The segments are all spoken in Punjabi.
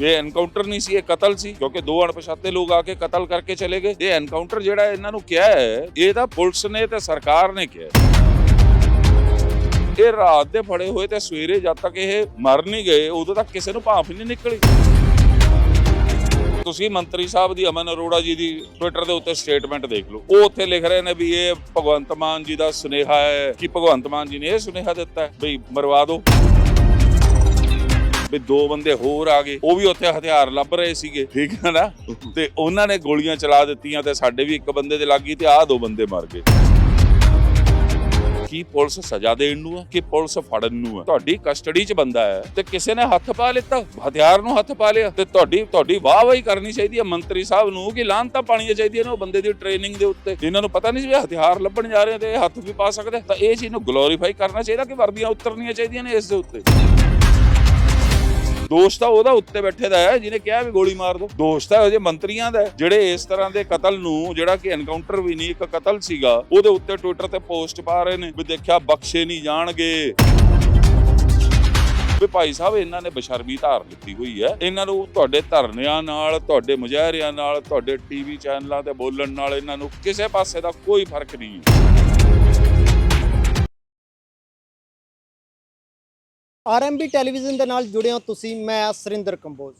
ਇਹ ਐਨਕਾਊਂਟਰ ਨਹੀਂ ਸੀ ਇਹ ਕਤਲ ਸੀ ਕਿਉਂਕਿ ਦੋ ਅਣਪਛਾਤੇ ਲੋਕ ਆ ਕੇ ਕਤਲ ਕਰਕੇ ਚਲੇ ਗਏ ਇਹ ਐਨਕਾਊਂਟਰ ਜਿਹੜਾ ਇਹਨਾਂ ਨੂੰ ਕਿਹਾ ਹੈ ਇਹ ਤਾਂ ਪੁਲਿਸ ਨੇ ਤੇ ਸਰਕਾਰ ਨੇ ਕਿਹਾ ਇਹ ਰਾਤ ਦੇ ਫੜੇ ਹੋਏ ਤੇ ਸਵੇਰੇ ਜਦ ਤੱਕ ਇਹ ਮਰ ਨਹੀਂ ਗਏ ਉਦੋਂ ਤੱਕ ਕਿਸੇ ਨੂੰ ਭਾਫ ਹੀ ਨਹੀਂ ਨਿਕਲੀ ਤੁਸੀਂ ਮੰਤਰੀ ਸਾਹਿਬ ਦੀ ਅਮਨ ਅਰੋੜਾ ਜੀ ਦੀ ਟਵਿੱਟਰ ਦੇ ਉੱਤੇ ਸਟੇਟਮੈਂਟ ਦੇਖ ਲਓ ਉਹ ਉੱਥੇ ਲਿਖ ਰਹੇ ਨੇ ਵੀ ਇਹ ਭਗਵੰਤ ਮਾਨ ਜੀ ਦਾ ਸੁਨੇਹਾ ਹੈ ਕਿ ਭਗਵੰਤ ਮਾਨ ਜੀ ਨੇ ਇਹ ਸੁਨੇਹਾ ਦਿੱਤਾ ਹੈ ਵੀ ਮਰਵਾ ਦਿਓ ਵੀ ਦੋ ਬੰਦੇ ਹੋਰ ਆ ਗਏ, ਉਹ ਵੀ ਉੱਥੇ ਹਥਿਆਰ ਲੱਭ ਰਹੇ ਸੀਗੇ, ਠੀਕ ਹੈ ਨਾ? ਤੇ ਉਹਨਾਂ ਨੇ ਗੋਲੀਆਂ ਚਲਾ ਦਿੱਤੀਆਂ ਤੇ ਸਾਡੇ ਵੀ ਇੱਕ ਬੰਦੇ ਦੇ ਲੱਗੀ ਤੇ ਆਹ ਦੋ ਬੰਦੇ ਮਰ ਗਏ। ਕੀ ਪੁਲਿਸ ਸਜ਼ਾ ਦੇਣ ਨੂੰ ਹੈ ਕਿ ਪੁਲਿਸ ਫੜਨ ਨੂੰ ਹੈ ਤੁਹਾਡੀ ਕਸਟਡੀ 'ਚ ਬੰਦਾ ਹੈ ਤੇ ਕਿਸੇ ਨੇ ਹੱਥ ਪਾ ਲਿੱਤਾ, ਹਥਿਆਰ ਨੂੰ ਹੱਥ ਪਾ ਲਿਆ ਤੇ ਤੁਹਾਡੀ ਤੁਹਾਡੀ ਵਾਹ ਵਾਹੀ ਕਰਨੀ ਚਾਹੀਦੀ ਹੈ ਮੰਤਰੀ ਸਾਹਿਬ ਨੂੰ ਕਿ ਲਾਂਤਾਂ ਪਾਣੀਆਂ ਚਾਹੀਦੀਆਂ ਨੇ ਉਹ ਬੰਦੇ ਦੀ ਟ੍ਰੇਨਿੰਗ ਦੇ ਉੱਤੇ। ਇਹਨਾਂ ਨੂੰ ਪਤਾ ਨਹੀਂ ਸੀ ਹਥਿਆਰ ਲੱਭਣ ਜਾ ਰਹੇ ਤੇ ਹੱਥ ਵੀ ਪਾ ਸਕਦੇ, ਤਾਂ ਇਹ ਚੀਜ਼ ਨੂੰ ਗਲੋਰੀਫਾਈ ਕਰਨਾ ਚਾਹੀਦਾ ਕਿ ਵਰਦੀਆਂ ਉਤਰਨੀਆਂ ਚਾਹੀਦੀਆਂ ਨੇ ਇਸ ਦੇ ਉੱਤੇ। ਦੋਸ਼ ਤਾਂ ਉਹਦਾ ਉੱਤੇ ਬੈਠੇ ਦਾ ਹੈ, ਜਿਹਨੇ ਕਿਹਾ ਵੀ ਗੋਲੀ ਮਾਰ ਦੋ। ਦੋਸ਼ ਤਾਂ ਉਹਦੇ ਮੰਤਰੀਆਂ ਦਾ ਜਿਹੜੇ ਇਸ ਤਰ੍ਹਾਂ ਦੇ ਕਤਲ ਨੂੰ, ਜਿਹੜਾ ਕਿ ਐਨਕਾਊਂਟਰ ਵੀ ਨਹੀਂ, ਇੱਕ ਕਤਲ ਸੀਗਾ, ਉਹਦੇ ਉੱਤੇ ਟਵਿੱਟਰ ਤੇ ਪੋਸਟ ਪਾ ਰਹੇ ਨੇ ਵੀ ਦੇਖਿਆ ਬਖਸ਼ੇ ਨਹੀਂ ਜਾਣਗੇ। ਵੀ ਭਾਈ ਸਾਹਿਬ, ਇਹਨਾਂ ਨੇ ਬਸ਼ਰਮੀ ਧਾਰ ਲਿੱਤੀ ਹੋਈ ਹੈ। ਇਹਨਾਂ ਨੂੰ ਤੁਹਾਡੇ ਧਰਨਿਆਂ ਨਾਲ, ਤੁਹਾਡੇ ਮੁਜ਼ਾਹਰਿਆਂ ਨਾਲ, ਤੁਹਾਡੇ ਟੀਵੀ ਚੈਨਲਾਂ ਤੇ ਬੋਲਣ ਨਾਲ ਇਹਨਾਂ ਨੂੰ ਕਿਸੇ ਪਾਸੇ ਦਾ ਕੋਈ ਫ਼ਰਕ ਨਹੀਂ। ਆਰਐਮਬੀ ਟੈਲੀਵਿਜ਼ਨ ਦੇ ਨਾਲ ਜੁੜੇ ਹੋ ਤੁਸੀਂ, ਮੈਂ ਸੁਰਿੰਦਰ ਕੰਬੋਜ।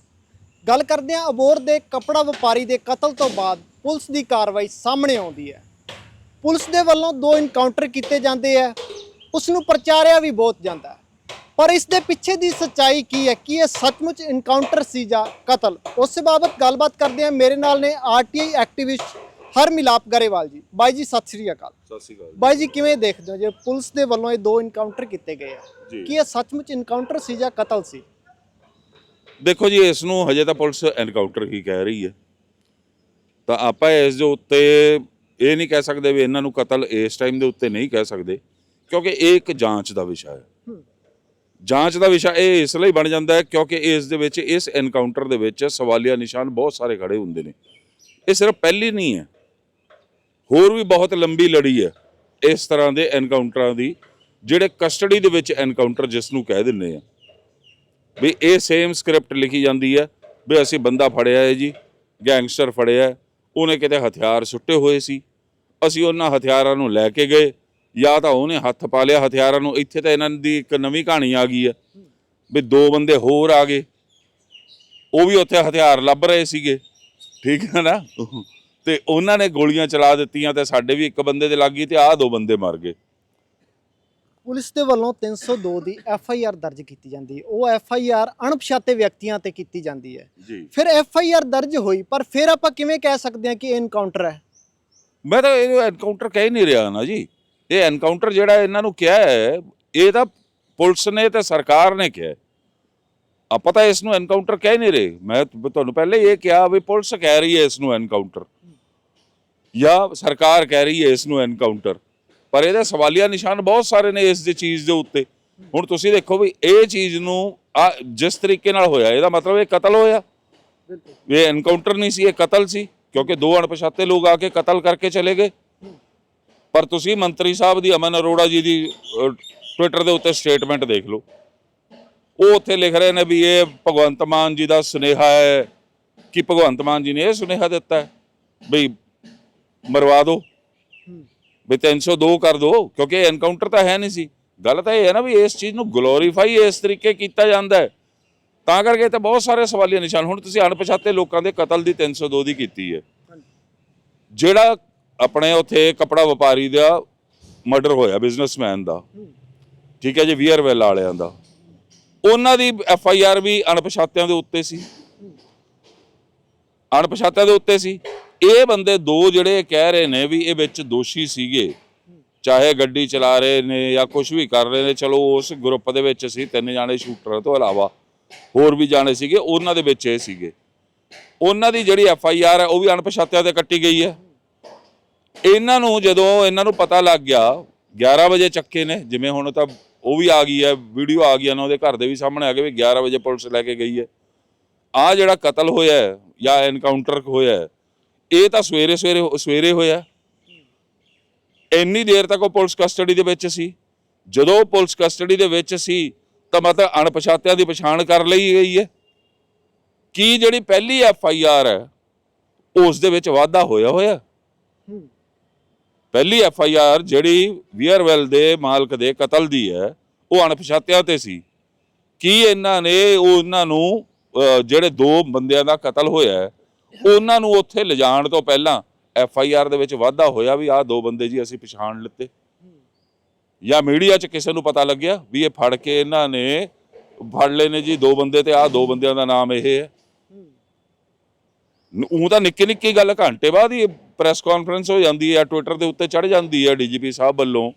ਗੱਲ ਕਰਦੇ ਹਾਂ ਅਬੋਰ ਦੇ ਕਪੜਾ ਵਪਾਰੀ ਦੇ ਕਤਲ ਤੋਂ ਬਾਅਦ ਪੁਲਿਸ ਦੀ ਕਾਰਵਾਈ ਸਾਹਮਣੇ ਆਉਂਦੀ ਹੈ। ਪੁਲਿਸ ਦੇ ਵੱਲੋਂ ਦੋ ਇਨਕਾਊਂਟਰ ਕੀਤੇ ਜਾਂਦੇ ਹੈ, ਉਸ ਨੂੰ ਪ੍ਰਚਾਰਿਆ ਵੀ ਬਹੁਤ ਜਾਂਦਾ ਪਰ ਇਸ ਦੇ ਪਿੱਛੇ ਦੀ ਸੱਚਾਈ ਕੀ ਹੈ, ਕੀ ਇਹ ਸੱਚਮੁੱਚ ਇਨਕਾਊਂਟਰ ਸੀ ਜਾਂ ਕਤਲ? ਉਸ ਬਾਬਤ ਗੱਲਬਾਤ ਕਰਦੇ ਹਾਂ। ਮੇਰੇ ਨਾਲ ਨੇ ਆਰਟੀਆਈ ਐਕਟਿਵਿਸਟ ਹਰ ਮਿਲਾਪ ਗਰੇਵਾਲ ਜੀ। ਬਾਈ ਜੀ ਸਤਿ ਸ੍ਰੀ ਅਕਾਲ। ਸਤਿ ਸ਼੍ਰੀ ਅਕਾਲ ਬਾਈ ਜੀ ਕਿਵੇਂ ਦੇਖਦੇ ਹੋ? ਜੇ ਪੁਲਿਸ ਦੇ ਵੱਲੋਂ ਇਹ ਦੋ ਇਨਕਾਊਂਟਰ ਕੀਤੇ ਗਏ ਆ ਜੀ। ਕੀ ਇਹ ਸੱਚਮੁੱਚ ਇਨਕਾਊਂਟਰ ਸੀ ਜਾਂ ਕਤਲ ਸੀ? ਦੇਖੋ ਜੀ ਇਸ ਨੂੰ ਹਜੇ ਤਾਂ ਪੁਲਿਸ ਐਨਕਾਊਂਟਰ ਹੀ ਕਹਿ ਰਹੀ ਹੈ। ਤਾਂ ਆਪਾਂ ਇਸ ਦੇ ਉੱਤੇ ਇਹ ਨਹੀਂ ਕਹਿ ਸਕਦੇ ਵੀ ਇਹਨਾਂ ਨੂੰ ਕਤਲ ਇਸ ਟਾਈਮ ਦੇ ਉੱਤੇ ਨਹੀਂ ਕਹਿ ਸਕਦੇ ਕਿਉਂਕਿ ਇਹ ਇੱਕ ਜਾਂਚ ਦਾ ਵਿਸ਼ਾ ਹੈ। ਹੂੰ। ਜਾਂਚ ਦਾ ਵਿਸ਼ਾ ਇਹ ਇਸ ਲਈ ਬਣ ਜਾਂਦਾ ਹੈ ਕਿਉਂਕਿ ਇਸ ਦੇ ਵਿੱਚ ਇਸ ਐਨਕਾਊਂਟਰ ਦੇ ਵਿੱਚ ਸਵਾਲੀਆ ਨਿਸ਼ਾਨ ਬਹੁਤ ਸਾਰੇ ਖੜੇ ਹੁੰਦੇ ਨੇ। ਇਹ ਸਿਰਫ ਪਹਿਲੀ ਨਹੀਂ ਹੈ। ਹੋਰ ਵੀ ਬਹੁਤ ਲੰਬੀ ਲੜੀ ਹੈ ਇਸ ਤਰ੍ਹਾਂ ਦੇ ਐਨਕਾਊਂਟਰਾਂ ਦੀ, ਜਿਹੜੇ ਕਸਟਡੀ ਦੇ ਵਿੱਚ ਐਨਕਾਊਂਟਰ ਜਿਸ ਨੂੰ ਕਹਿ ਦਿੰਦੇ ਆ। ਵੀ ਇਹ ਸੇਮ ਸਕ੍ਰਿਪਟ ਲਿਖੀ ਜਾਂਦੀ ਹੈ, ਵੀ ਅਸੀਂ ਬੰਦਾ ਫੜਿਆ ਹੈ ਜੀ ਗੈਂਗਸਟਰ ਫੜਿਆ ਉਹਨੇ ਕਿਤੇ ਹਥਿਆਰ ਸੁੱਟੇ ਹੋਏ ਸੀ। ਅਸੀਂ ਉਹਨਾਂ ਹਥਿਆਰਾਂ ਨੂੰ ਲੈ ਕੇ ਗਏ, ਜਾਂ ਤਾਂ ਉਹਨੇ ਹੱਥ ਪਾ ਲਿਆ ਹਥਿਆਰਾਂ ਨੂੰ, ਇੱਥੇ ਤਾਂ ਇਹਨਾਂ ਦੀ ਇੱਕ ਨਵੀਂ ਕਹਾਣੀ ਆ ਗਈ ਹੈ, ਵੀ ਦੋ ਬੰਦੇ ਹੋਰ ਆ ਗਏ। ਉਹ ਵੀ ਉੱਥੇ ਹਥਿਆਰ ਲੱਭ ਰਹੇ ਸੀਗੇ, ਠੀਕ ਹੈ ਨਾ? ਤੇ ਉਹਨਾਂ ਨੇ ਗੋਲੀਆਂ ਚਲਾ ਦਿੱਤੀਆਂ ਤੇ ਸਾਡੇ ਵੀ ਇੱਕ ਬੰਦੇ ਦੇ ਲੱਗੀ ਤੇ ਆਹ ਦੋ ਬੰਦੇ ਮਰ ਗਏ। ਪੁਲਿਸ ਦੇ ਵੱਲੋਂ 302 ਦੀ ਐਫ ਆਈ ਆਰ ਦਰਜ ਕੀਤੀ ਜਾਂਦੀ ਹੈ। ਉਹ ਐਫ ਆਈ ਆਰ ਅਣਪਛਾਤੇ ਵਿਅਕਤੀਆਂ ਤੇ ਕੀਤੀ ਜਾਂਦੀ ਹੈ। ਜੀ। ਫਿਰ ਐਫ ਆਈ ਆਰ ਦਰਜ ਹੋਈ ਪਰ ਫਿਰ ਆਪਾਂ ਕਿਵੇਂ ਕਹਿ ਸਕਦੇ ਹਾਂ ਕਿ ਇਹ ਇਨਕਾਊਂਟਰ ਹੈ? ਮੈਂ ਤਾਂ ਇਹ ਐਨਕਾਊਂਟਰ ਕਹਿ ਨਹੀਂ ਰਿਹਾ ਨਾ ਜੀ। ਇਹ ਐਨਕਾਊਂਟਰ ਜਿਹੜਾ ਇਹਨਾਂ ਨੂੰ ਕਿਹਾ ਹੈ ਇਹ ਤਾਂ ਪੁਲਿਸ ਨੇ ਤੇ ਸਰਕਾਰ ਨੇ ਕਿਹਾ ਹੈ। ਆਪਾਂ ਤਾਂ ਇਸ ਨੂੰ ਐਨਕਾਊਂਟਰ ਕਹਿ ਨਹੀਂ ਰਹੇ। ਮੈਂ ਤ- ਤੁਹਾਨੂੰ ਪਹਿਲੇ ਇਹ ਕਿਹਾ ਵੀ ਪੁਲਿਸ ਕਹਿ ਰਹੀ ਹੈ ਇਸ ਨੂੰ ਐਨਕਾਊਂਟਰ ਜਾਂ ਸਰਕਾਰ ਕਹਿ ਰਹੀ ਹੈ ਇਸ ਨੂੰ ਐਨਕਾਊਂਟਰ ਪਰ ਇਹਦੇ ਸਵਾਲੀਆ ਨਿਸ਼ਾਨ ਬਹੁਤ ਸਾਰੇ ਨੇ ਇਸ ਦੀ ਚੀਜ਼ ਦੇ ਉੱਤੇ। ਹੁਣ ਤੁਸੀਂ ਦੇਖੋ ਵੀ ਇਹ ਚੀਜ਼ ਨੂੰ ਆ ਜਿਸ ਤਰੀਕੇ ਨਾਲ ਹੋਇਆ ਇਹਦਾ ਮਤਲਬ ਇਹ ਕਤਲ ਹੋਇਆ। ਬਿਲਕੁਲ। ਇਹ ਐਨਕਾਊਂਟਰ ਨਹੀਂ ਸੀ ਇਹ ਕਤਲ ਸੀ ਕਿਉਂਕਿ ਦੋ ਅਣਪਛਾਤੇ ਲੋਕ ਆ ਕੇ ਕਤਲ ਕਰਕੇ ਚਲੇ ਗਏ। ਪਰ ਤੁਸੀਂ ਮੰਤਰੀ ਸਾਹਿਬ ਦੀ ਅਮਨ ਅਰੋੜਾ ਜੀ ਦੀ ਟਵਿੱਟਰ ਦੇ ਉੱਤੇ ਸਟੇਟਮੈਂਟ ਦੇਖ ਲਓ। ਉਹ ਉੱਥੇ ਲਿਖ ਰਹੇ ਨੇ ਵੀ ਇਹ ਭਗਵੰਤ ਮਾਨ ਜੀ ਦਾ ਸੁਨੇਹਾ ਹੈ। ਕਿ ਭਗਵੰਤ ਮਾਨ ਜੀ ਨੇ ਇਹ ਸੁਨੇਹਾ ਦਿੱਤਾ ਹੈ? ਵੀ ਮਰਵਾ ਦਿਓ ਵੀ 302 ਕਰ ਦਿਓ ਕਿਉਂਕਿ ਐਨਕਾਊਂਟਰ ਤਾਂ ਹੈ ਨਹੀਂ ਸੀ। ਗੱਲ ਤਾਂ ਇਹ ਹੈ ਨਾ ਵੀ ਇਸ ਚੀਜ਼ ਨੂੰ ਗਲੋਰੀਫਾਈ ਇਸ ਤਰੀਕੇ ਕੀਤਾ ਜਾਂਦਾ ਹੈ। ਤਾਂ ਕਰਕੇ ਤਾਂ ਬਹੁਤ ਸਾਰੇ ਸਵਾਲੀਆ ਨਿਸ਼ਾਨ ਹੁਣ ਤੁਸੀਂ ਅਣਪਛਾਤੇ ਲੋਕਾਂ ਦੇ ਕਤਲ ਦੀ 302 ਦੀ ਕੀਤੀ ਹੈ। ਜਿਹੜਾ ਆਪਣੇ ਉੱਥੇ ਕਪੜਾ ਵਪਾਰੀ ਦਾ ਮਰਡਰ ਹੋਇਆ ਬਿਜ਼ਨਸਮੈਨ ਦਾ। ਠੀਕ ਹੈ ਜੀ ਵੀਅਰਵੈਲ ਵਾਲਿਆਂ ਦਾ। ਉਹਨਾਂ ਦੀ ਐਫ ਆਈ ਆਰ ਵੀ ਅਣਪਛਾਤਿਆਂ ਦੇ ਉੱਤੇ ਸੀ। ਅਣਪਛਾਤਿਆਂ ਦੇ ਉੱਤੇ ਸੀ। ਇਹ ਬੰਦੇ ਦੋ ਜਿਹੜੇ ਕਹਿ ਰਹੇ ਨੇ ਵੀ ਇਹ ਵਿੱਚ ਦੋਸ਼ੀ ਸੀਗੇ। ਚਾਹੇ ਗੱਡੀ ਚਲਾ ਰਹੇ ਨੇ ਜਾਂ ਕੁਝ ਵੀ ਕਰ ਰਹੇ ਨੇ, ਚਲੋ ਉਸ ਗਰੁੱਪ ਦੇ ਵਿੱਚ ਸੀ ਤਿੰਨ ਜਾਣੇ ਸ਼ੂਟਰ ਤੋਂ ਇਲਾਵਾ ਹੋਰ ਵੀ ਜਾਣੇ ਸੀਗੇ, ਉਹਨਾਂ ਦੇ ਵਿੱਚ ਇਹ ਸੀਗੇ। ਉਹਨਾਂ ਦੀ ਜਿਹੜੀ ਐਫ ਆਈ ਆਰ ਹੈ, ਉਹ ਵੀ ਅਣਪਛਾਤਿਆਂ ਤੇ ਕੱਟੀ ਗਈ ਹੈ। ਇਹਨਾਂ ਨੂੰ ਜਦੋਂ ਇਹਨਾਂ ਨੂੰ ਪਤਾ ਲੱਗ ਗਿਆ 11 ਵਜੇ ਚੱਕੇ ਨੇ, ਜਿਵੇਂ ਹੁਣ ਤਾਂ ਉਹ ਵੀ ਆ ਗਈ ਹੈ ਵੀਡੀਓ ਆ ਗਈ ਨਾ, ਉਹਦੇ ਘਰ ਦੇ ਵੀ ਸਾਹਮਣੇ ਆ ਗਏ ਵੀ 11 ਵਜੇ ਪੁਲਿਸ ਲੈ ਕੇ ਗਈ ਹੈ। ਆ ਜਿਹੜਾ ਕਤਲ ਹੋਇਆ ਜਾਂ ਐਨਕਾਊਂਟਰ ਹੋਇਆ ਇਹ ਤਾਂ ਸਵੇਰੇ ਸਵੇਰੇ ਸਵੇਰੇ ਹੋਇਆ। ਇੰਨੀ ਦੇਰ ਤੱਕ ਉਹ ਪੁਲਿਸ ਕਸਟਡੀ ਦੇ ਵਿੱਚ ਸੀ। ਜਦੋਂ ਉਹ ਪੁਲਿਸ ਕਸਟਡੀ ਦੇ ਵਿੱਚ ਸੀ, ਤਾਂ ਮਤਲਬ ਅਣਪਛਾਤਿਆਂ ਦੀ ਪਛਾਣ ਕਰ ਲਈ ਗਈ ਹੈ। ਕੀ ਜਿਹੜੀ ਪਹਿਲੀ ਐਫ ਆਈ ਆਰ ਹੈ, ਉਸ ਦੇ ਵਿੱਚ ਵਾਧਾ ਹੋਇਆ ਹੋਇਆ? ਪਹਿਲੀ ਐਫ ਆਈ ਆਰ ਜਿਹੜੀ ਵੀਅਰਵੈਲ ਦੇ ਮਾਲਕ ਦੇ ਕਤਲ ਦੀ ਹੈ, ਉਹ ਅਣਪਛਾਤਿਆਂ ਤੇ ਸੀ। ਕੀ ਇਹਨਾਂ ਨੇ ਉਹਨਾਂ ਨੂੰ ਜਿਹੜੇ ਦੋ ਬੰਦਿਆਂ ਦਾ ਕਤਲ ਹੋਇਆ ਉਹਨਾਂ ਨੂੰ ਉੱਥੇ ਲਿਜਾਣ ਤੋਂ ਪਹਿਲਾਂ ਐਫ ਆਈ ਆਰ ਦੇ ਵਿੱਚ ਵਾਧਾ ਹੋਇਆ ਵੀ ਆਹ ਦੋ ਬੰਦੇ ਜੀ ਅਸੀਂ ਪਛਾਣ ਲਿੱਤੇ। ਜਾਂ ਮੀਡੀਆ 'ਚ ਕਿਸੇ ਨੂੰ ਪਤਾ ਲੱਗਿਆ ਵੀ ਇਹ ਫੜ ਕੇ ਇਹਨਾਂ ਨੇ, ਫੜ ਲਏ ਨੇ ਜੀ ਦੋ ਬੰਦੇ ਤੇ ਆਹ ਦੋ ਬੰਦਿਆਂ ਦਾ ਨਾਮ ਇਹ ਹੈ। ਉਹ ਤਾਂ ਨਿੱਕੀ ਨਿੱਕੀ ਗੱਲ, ਘੰਟੇ ਬਾਅਦ ਹੀ ਪ੍ਰੈਸ ਕਾਨਫਰੰਸ ਹੋ ਜਾਂਦੀ ਹੈ, ਟਵਿੱਟਰ ਦੇ ਉੱਤੇ ਚੜ ਜਾਂਦੀ ਹੈ ਡੀਜੀਪੀ ਸਾਹਿਬ ਵੱਲੋਂ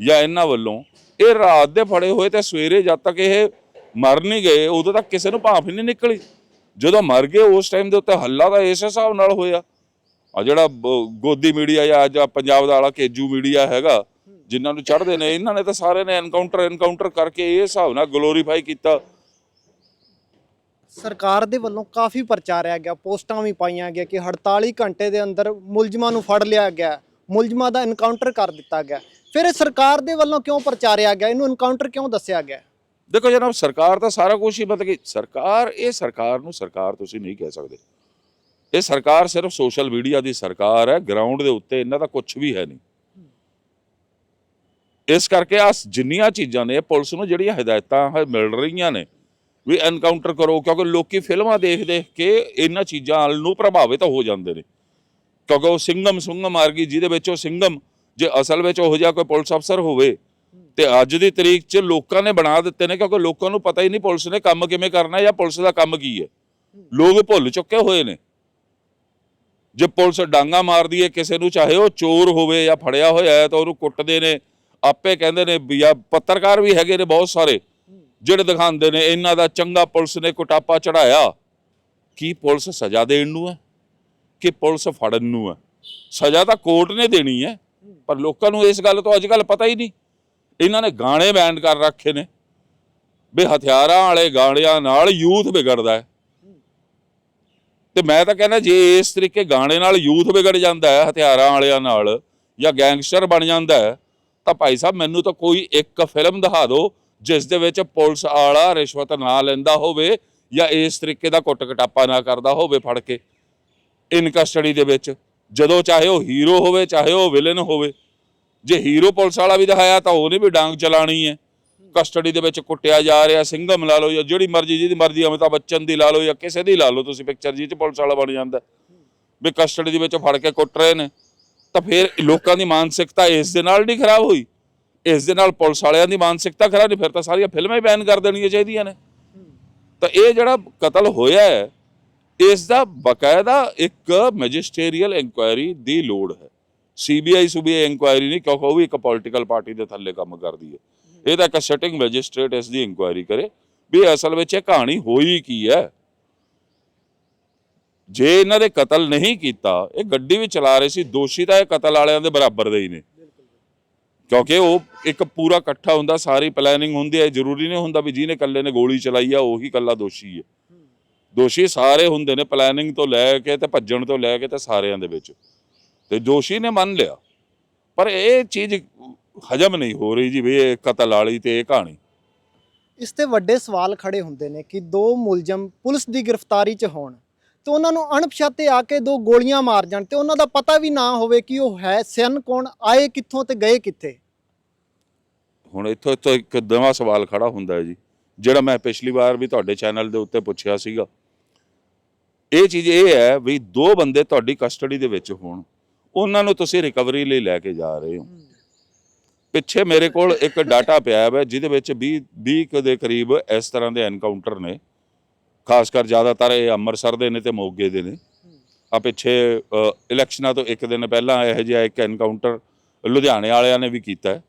ਜਾਂ ਇਹਨਾਂ ਵੱਲੋਂ। ਇਹ ਰਾਤ ਦੇ ਫੜੇ ਹੋਏ ਤੇ ਸਵੇਰੇ ਜਦ ਤੱਕ ਇਹ ਮਰ ਨਹੀਂ ਗਏ, ਉਦੋਂ ਤੱਕ ਕਿਸੇ ਨੂੰ ਭਾਫ ਹੀ ਨਹੀਂ ਨਿਕਲੀ। ਜਦੋਂ ਮਰ ਗਏ, ਉਸ ਟਾਈਮ ਦੇ ਉੱਤੇ ਹੱਲਾ ਤਾਂ ਇਸ ਹਿਸਾਬ ਨਾਲ ਹੋਇਆ। ਆ ਜਿਹੜਾ ਗੋਦੀ ਮੀਡੀਆ ਜਾਂ ਅੱਜ ਪੰਜਾਬ ਦਾ ਵਾਲਾ ਕੇਜੂ ਮੀਡੀਆ ਹੈਗਾ, ਜਿਨ੍ਹਾਂ ਨੂੰ ਚੜ੍ਹਦੇ ਨੇ, ਇਹਨਾਂ ਨੇ ਤਾਂ ਸਾਰੇ ਨੇ ਐਨਕਾਊਂਟਰ ਐਨਕਾਊਂਟਰ ਕਰਕੇ ਇਹ ਹਿਸਾਬ ਨਾਲ ਗਲੋਰੀਫਾਈ ਕੀਤਾ। ਸਰਕਾਰ ਦੇ ਵੱਲੋਂ ਕਾਫੀ ਪ੍ਰਚਾਰਿਆ ਗਿਆ, ਪੋਸਟਾਂ ਵੀ ਪਾਈਆਂ ਗਿਆ ਕਿ 48 ਘੰਟੇ ਦੇ ਅੰਦਰ ਮੁਲਜ਼ਮਾਂ ਨੂੰ ਫੜ ਲਿਆ ਗਿਆ, ਮੁਲਜ਼ਮਾਂ ਦਾ ਐਨਕਾਊਂਟਰ ਕਰ ਦਿੱਤਾ ਗਿਆ। ਫਿਰ ਇਹ ਸਰਕਾਰ ਦੇ ਵੱਲੋਂ ਕਿਉਂ ਪ੍ਰਚਾਰਿਆ ਗਿਆ? ਇਹਨੂੰ ਐਨਕਾਊਂਟਰ ਕਿਉਂ ਦੱਸਿਆ ਗਿਆ? ਦੇਖੋ ਜਨਾਬ, ਸਰਕਾਰ ਤਾਂ ਸਾਰਾ ਕੁਝ ਹੀ ਮਤਲਬ ਕਿ ਸਰਕਾਰ, ਇਹ ਸਰਕਾਰ ਨੂੰ ਸਰਕਾਰ ਤੁਸੀਂ ਨਹੀਂ ਕਹਿ ਸਕਦੇ। ਇਹ ਸਰਕਾਰ ਸਿਰਫ ਸੋਸ਼ਲ ਮੀਡੀਆ ਦੀ ਸਰਕਾਰ ਹੈ ਗਰਾਊਂਡ ਦੇ ਉੱਤੇ ਇਹਨਾਂ ਦਾ ਕੁਝ ਵੀ ਹੈ ਨਹੀਂ। ਇਸ ਕਰਕੇ ਆ ਜਿੰਨੀਆਂ ਚੀਜ਼ਾਂ ਨੇ ਪੁਲਿਸ ਨੂੰ ਜਿਹੜੀਆਂ ਹਦਾਇਤਾਂ ਮਿਲ ਰਹੀਆਂ ਨੇ, ਵੀ ਐਨਕਾਊਂਟਰ ਕਰੋ, ਕਿਉਂਕਿ ਲੋਕੀ ਫਿਲਮਾਂ ਦੇਖ ਦੇਖ ਕੇ ਇਹਨਾਂ ਚੀਜ਼ਾਂ ਨੂੰ ਪ੍ਰਭਾਵਿਤ ਹੋ ਜਾਂਦੇ ਨੇ। ਕਿਉਂਕਿ ਉਹ ਸਿੰਘਮ ਸੁੰਗਮ ਮਾਰ ਗਈ ਜਿਹਦੇ ਵਿੱਚ ਉਹ ਸਿੰਘਮ ਜੇ ਅਸਲ ਵਿੱਚ ਉਹ ਜਿਹਾ ਕੋਈ ਪੁਲਿਸ ਅਫਸਰ ਹੋਵੇ ਤੇ ਅੱਜ ਦੀ ਤਰੀਕ 'ਚ ਲੋਕਾਂ ਨੇ ਬਣਾ ਦਿੱਤੇ ਨੇ, ਕਿਉਂਕਿ ਲੋਕਾਂ ਨੂੰ ਪਤਾ ਹੀ ਨਹੀਂ ਪੁਲਿਸ ਨੇ ਕੰਮ ਕਿਵੇਂ ਕਰਨਾ ਜਾਂ ਪੁਲਿਸ ਦਾ ਕੰਮ ਕੀ ਹੈ। ਲੋਕ ਭੁੱਲ ਚੁੱਕੇ ਹੋਏ ਨੇ। ਜੇ ਪੁਲਿਸ ਡਾਂਗਾ ਮਾਰਦੀ ਹੈ ਕਿਸੇ ਨੂੰ, ਚਾਹੇ ਉਹ ਚੋਰ ਹੋਵੇ ਜਾਂ ਫੜਿਆ ਹੋਇਆ ਹੈ ਤਾਂ ਉਹਨੂੰ ਕੁੱਟਦੇ ਨੇ, ਆਪੇ ਕਹਿੰਦੇ ਨੇ ਜਾਂ ਪੱਤਰਕਾਰ ਵੀ ਹੈਗੇ ਨੇ ਬਹੁਤ ਸਾਰੇ, ਜਿਹੜੇ ਦਿਖਾਉਂਦੇ ਨੇ ਇਹਨਾਂ ਦਾ ਚੰਗਾ ਪੁਲਿਸ ਨੇ ਕੁਟਾਪਾ ਚੜਾਇਆ ਕੀ ਪੁਲਿਸ ਸਜ਼ਾ ਦੇਣ ਨੂੰ ਹੈ? ਕਿ ਪੁਲਿਸ ਫੜਨ ਨੂੰ ਹੈ? ਸਜ਼ਾ ਤਾਂ ਕੋਰਟ ਨੇ ਦੇਣੀ ਹੈ, ਪਰ ਲੋਕਾਂ ਨੂੰ ਇਸ ਗੱਲ ਤੋਂ ਅੱਜ ਕੱਲ ਪਤਾ ਹੀ ਨਹੀਂ। ਇਹਨਾਂ ਨੇ ਗਾਣੇ ਬੈਨ ਕਰ ਰੱਖੇ ਨੇ। ਵੀ ਹਥਿਆਰਾਂ ਵਾਲੇ ਗਾਣਿਆਂ ਨਾਲ ਯੂਥ ਵਿਗੜਦਾ ਹੈ। ਤੇ ਮੈਂ ਤਾਂ ਕਹਿੰਦਾ ਜੇ ਇਸ ਤਰੀਕੇ ਗਾਣੇ ਨਾਲ ਯੂਥ ਵਿਗੜ ਜਾਂਦਾ ਹੈ, ਹਥਿਆਰਾਂ ਵਾਲਿਆਂ ਨਾਲ ਜਾਂ ਗੈਂਗਸਟਰ ਬਣ ਜਾਂਦਾ ਹੈ, ਤਾਂ ਭਾਈ ਸਾਹਿਬ ਮੈਨੂੰ ਤਾਂ ਕੋਈ ਇੱਕ ਫਿਲਮ ਦਿਖਾ ਦਿਓ, ਜਿਸ ਦੇ ਵਿੱਚ ਪੁਲਿਸ ਵਾਲਾ ਰਿਸ਼ਵਤ ਨਾ ਲੈਂਦਾ ਹੋਵੇ ਜਾਂ ਇਸ ਤਰੀਕੇ ਦਾ ਕੁੱਟ ਕਟਾਪਾ ਨਾ ਕਰਦਾ ਹੋਵੇ ਫੜ ਕੇ। ਇਨ ਕਸਟਡੀ ਦੇ ਵਿੱਚ, ਜਦੋਂ ਚਾਹੇ ਉਹ ਹੀਰੋ ਹੋਵੇ, ਚਾਹੇ ਉਹ ਵਿਲਨ ਹੋਵੇ ਜੇ ਹੀਰੋ ਪੁਲਿਸ ਵਾਲਾ ਵੀ ਦਿਖਾਇਆ ਤਾਂ ਉਹਨੇ ਵੀ ਡਾਂਗ ਚਲਾਣੀ ਹੈ। ਕਸਟਡੀ ਦੇ ਵਿੱਚ ਕੁੱਟਿਆ ਜਾ ਰਿਹਾ ਸਿੰਘਮ ਲਾ ਲਓ ਜਾਂ ਜਿਹੜੀ ਮਰਜ਼ੀ, ਜਿਹਦੀ ਮਰਜ਼ੀ ਅਮਿਤਾਭ ਬੱਚਨ ਦੀ ਲਾ ਲਓ ਜਾਂ ਕਿਸੇ ਦੀ ਲਾ ਲਓ, ਤੁਸੀਂ ਪਿਕਚਰ ਜੀ ਚ ਪੁਲਿਸ ਵਾਲਾ ਬਣ ਜਾਂਦਾ। ਵੀ ਕਸਟਡੀ ਦੇ ਵਿੱਚ ਫੜ ਕੇ ਕੁੱਟ ਰਹੇ ਨੇ। ਤਾਂ ਫਿਰ ਲੋਕਾਂ ਦੀ ਮਾਨਸਿਕਤਾ ਇਸ ਦੇ ਨਾਲ ਨਹੀਂ ਖਰਾਬ ਹੋਈ। ਇਸ ਦੇ ਨਾਲ ਪੁਲਿਸ ਵਾਲਿਆਂ ਦੀ ਮਾਨਸਿਕਤਾ ਖਰਾਬ ਨਹੀਂ, ਫਿਰ ਤਾਂ ਸਾਰੀਆਂ ਫਿਲਮਾਂ ਹੀ ਬੈਨ ਕਰ ਦੇਣੀਆਂ ਚਾਹੀਦੀਆਂ ਨੇ। ਤਾਂ ਇਹ ਜਿਹੜਾ ਕਤਲ ਹੋਇਆ ਹੈ, ਇਸ ਦਾ ਬਕਾਇਦਾ ਇੱਕ ਮੈਜਿਸਟਰੀਅਲ ਇਨਕੁਆਇਰੀ ਦੀ ਲੋੜ ਹੈ। ਸੀਬੀਆਈ ਸੁਬੀਆਈ ਇਨਕੁਆਇਰੀ ਨਹੀਂ, ਕਿਉਂਕਿ ਉਹ ਵੀ ਇੱਕ ਪੋਲਿਟੀਕਲ ਪਾਰਟੀ ਦੇ ਥੱਲੇ ਕੰਮ ਕਰਦੀ ਹੈ। ਇਹ ਤਾਂ ਇੱਕ ਸਿਟਿੰਗ ਮੈਜਿਸਟ੍ਰੇਟ ਇਸ ਦੀ ਇਨਕੁਆਇਰੀ ਕਰੇ ਵੀ ਅਸਲ ਵਿੱਚ ਇਹ ਕਹਾਣੀ ਹੋਈ ਕੀ ਹੈ। ਜੇ ਇਹਨਾਂ ਦੇ ਕਤਲ ਨਹੀਂ ਕੀਤਾ, ਇਹ ਗੱਡੀ ਵੀ ਚਲਾ ਰਹੇ ਸੀ, ਦੋਸ਼ੀ ਤਾਂ ਇਹ ਕਤਲ ਵਾਲਿਆਂ ਦੇ ਬਰਾਬਰ ਦੇ ਹੀ ਨੇ। ਕਿਉਂਕਿ ਉਹ ਇੱਕ ਪੂਰਾ ਇਕੱਠਾ ਹੁੰਦਾ, ਸਾਰੀ ਪਲੈਨਿੰਗ ਹੁੰਦੀ ਹੈ ਜ਼ਰੂਰੀ ਨਹੀਂ ਹੁੰਦਾ ਵੀ ਜਿਹਨੇ ਇਕੱਲੇ ਨੇ ਗੋਲੀ ਚਲਾਈ ਆ, ਉਹੀ ਇਕੱਲਾ ਦੋਸ਼ੀ ਹੈ। ਦੋਸ਼ੀ ਸਾਰੇ ਹੁੰਦੇ ਨੇ ਪਲੈਨਿੰਗ ਤੋਂ ਲੈ ਕੇ ਤੇ ਭੱਜਣ ਤੋਂ ਲੈ ਕੇ ਤੇ ਸਾਰਿਆਂ ਦੇ ਵਿੱਚ। ਤੇ ਦੋਸ਼ੀ ਨੇ ਮੰਨ ਲਿਆ। ਪਰ ਇਹ ਚੀਜ਼ ਹਜਮ ਨਹੀਂ ਹੋ ਰਹੀ ਜੀ ਵੀ ਇਹ ਕਤਲ ਵਾਲੀ ਤੇ ਇਹ ਕਹਾਣੀ। ਇਸ ਤੇ ਵੱਡੇ ਸਵਾਲ ਖੜੇ ਹੁੰਦੇ ਨੇ ਕਿ ਦੋ ਮੁਲਜ਼ਮ ਪੁਲਿਸ ਦੀ ਗ੍ਰਿਫਤਾਰੀ 'ਚ ਹੋਣ ਤੇ ਉਹਨਾਂ ਨੂੰ ਅਣਪਛਾਤੇ ਆ ਕੇ ਦੋ ਗੋਲੀਆਂ ਮਾਰ ਜਾਣ ਤੇ ਉਹਨਾਂ ਦਾ ਪਤਾ ਵੀ ਨਾ ਹੋਵੇ ਕਿ ਉਹ ਹੈ ਸਨ ਕੌਣ ਆਏ ਕਿੱਥੋਂ ਤੇ ਗਏ ਕਿੱਥੇ। ਹੁਣ ਇੱਥੋਂ ਇੱਥੋਂ ਇੱਕ ਨਵਾਂ ਸਵਾਲ ਖੜਾ ਹੁੰਦਾ ਹੈ ਜੀ ਜਿਹੜਾ ਮੈਂ ਪਿਛਲੀ ਵਾਰ ਵੀ ਤੁਹਾਡੇ ਚੈਨਲ ਦੇ ਉੱਤੇ ਪੁੱਛਿਆ ਸੀਗਾ। ਇਹ ਚੀਜ਼ ਇਹ ਹੈ ਵੀ ਦੋ ਬੰਦੇ ਤੁਹਾਡੀ ਕਸਟਡੀ ਦੇ ਵਿੱਚ ਹੋਣ। ਉਹਨਾਂ ਨੂੰ ਤੁਸੀਂ ਰਿਕਵਰੀ ਲਈ ਲੈ ਕੇ ਜਾ ਰਹੇ ਹੋ। ਪਿੱਛੇ ਮੇਰੇ ਕੋਲ ਇੱਕ ਡਾਟਾ ਪਿਆ ਹੈ ਜਿਹਦੇ ਵਿੱਚ 20 20 ਕੁ ਦੇ ਕਰੀਬ ਇਸ ਤਰ੍ਹਾਂ ਦੇ ਐਨਕਾਊਂਟਰ ਨੇ। ਖਾਸ ਕਰ ਜ਼ਿਆਦਾਤਰ ਇਹ ਅੰਮ੍ਰਿਤਸਰ ਦੇ ਨੇ ਤੇ ਮੋਗੇ ਦੇ ਨੇ। ਆ ਪਿੱਛੇ ਇਲੈਕਸ਼ਨਾਂ ਤੋਂ ਇੱਕ ਦਿਨ ਪਹਿਲਾਂ ਇਹੋ ਜਿਹਾ ਇੱਕ ਐਨਕਾਊਂਟਰ ਲੁਧਿਆਣੇ ਵਾਲਿਆਂ ਨੇ ਵੀ ਕੀਤਾ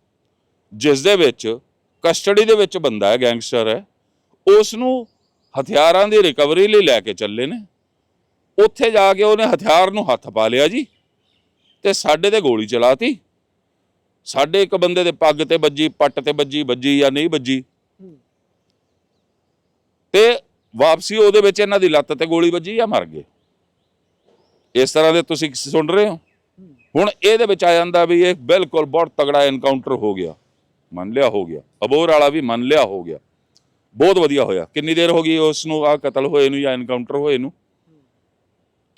ਜਿਸ ਦੇ ਵਿੱਚ ਕਸਟਡੀ ਦੇ ਵਿੱਚ ਬੰਦਾ ਹੈ ਗੈਂਗਸਟਰ ਹੈ। ਉਸ ਨੂੰ ਹਥਿਆਰਾਂ ਦੀ ਰਿਕਵਰੀ ਲਈ ਲੈ ਕੇ ਚੱਲੇ ਨੇ। ਉੱਥੇ ਜਾ ਕੇ ਉਹਨੇ ਹਥਿਆਰ ਨੂੰ ਹੱਥ ਪਾ ਲਿਆ ਜੀ। ਤੇ ਸਾਡੇ ਤੇ ਗੋਲੀ ਚਲਾਤੀ। ਸਾਡੇ ਇੱਕ ਬੰਦੇ ਦੇ ਪੱਗ ਤੇ ਵੱਜੀ, ਪੱਟ ਤੇ ਵੱਜੀ ਵੱਜੀ ਜਾਂ ਨਹੀਂ ਵੱਜੀ। ਤੇ ਵਾਪਸੀ ਉਹਦੇ ਵਿੱਚ ਇਹਨਾਂ ਦੀ ਲੱਤ ਤੇ ਗੋਲੀ ਵੱਜੀ ਜਾਂ ਮਰ ਗਏ। ਇਸ ਤਰ੍ਹਾਂ ਦੇ ਤੁਸੀਂ ਸੁਣ ਰਹੇ ਹੋ। ਹੁਣ ਇਹਦੇ ਵਿੱਚ ਆ ਜਾਂਦਾ ਵੀ ਇਹ ਬਿਲਕੁਲ ਬਹੁਤ ਤਗੜਾ ਐਨਕਾਊਂਟਰ ਹੋ ਗਿਆ। ਮੰਨ ਲਿਆ ਹੋ ਗਿਆ। ਅਬੋਰ ਵਾਲਾ ਵੀ ਮੰਨ ਲਿਆ ਹੋ ਗਿਆ। ਬਹੁਤ ਵਧੀਆ ਹੋਇਆ। ਕਿੰਨੀ ਦੇਰ ਹੋ ਗਈ ਉਸ ਨੂੰ ਆ ਕਤਲ ਹੋਏ ਨੂੰ ਜਾਂ ਐਨਕਾਊਂਟਰ ਹੋਏ ਨੂੰ?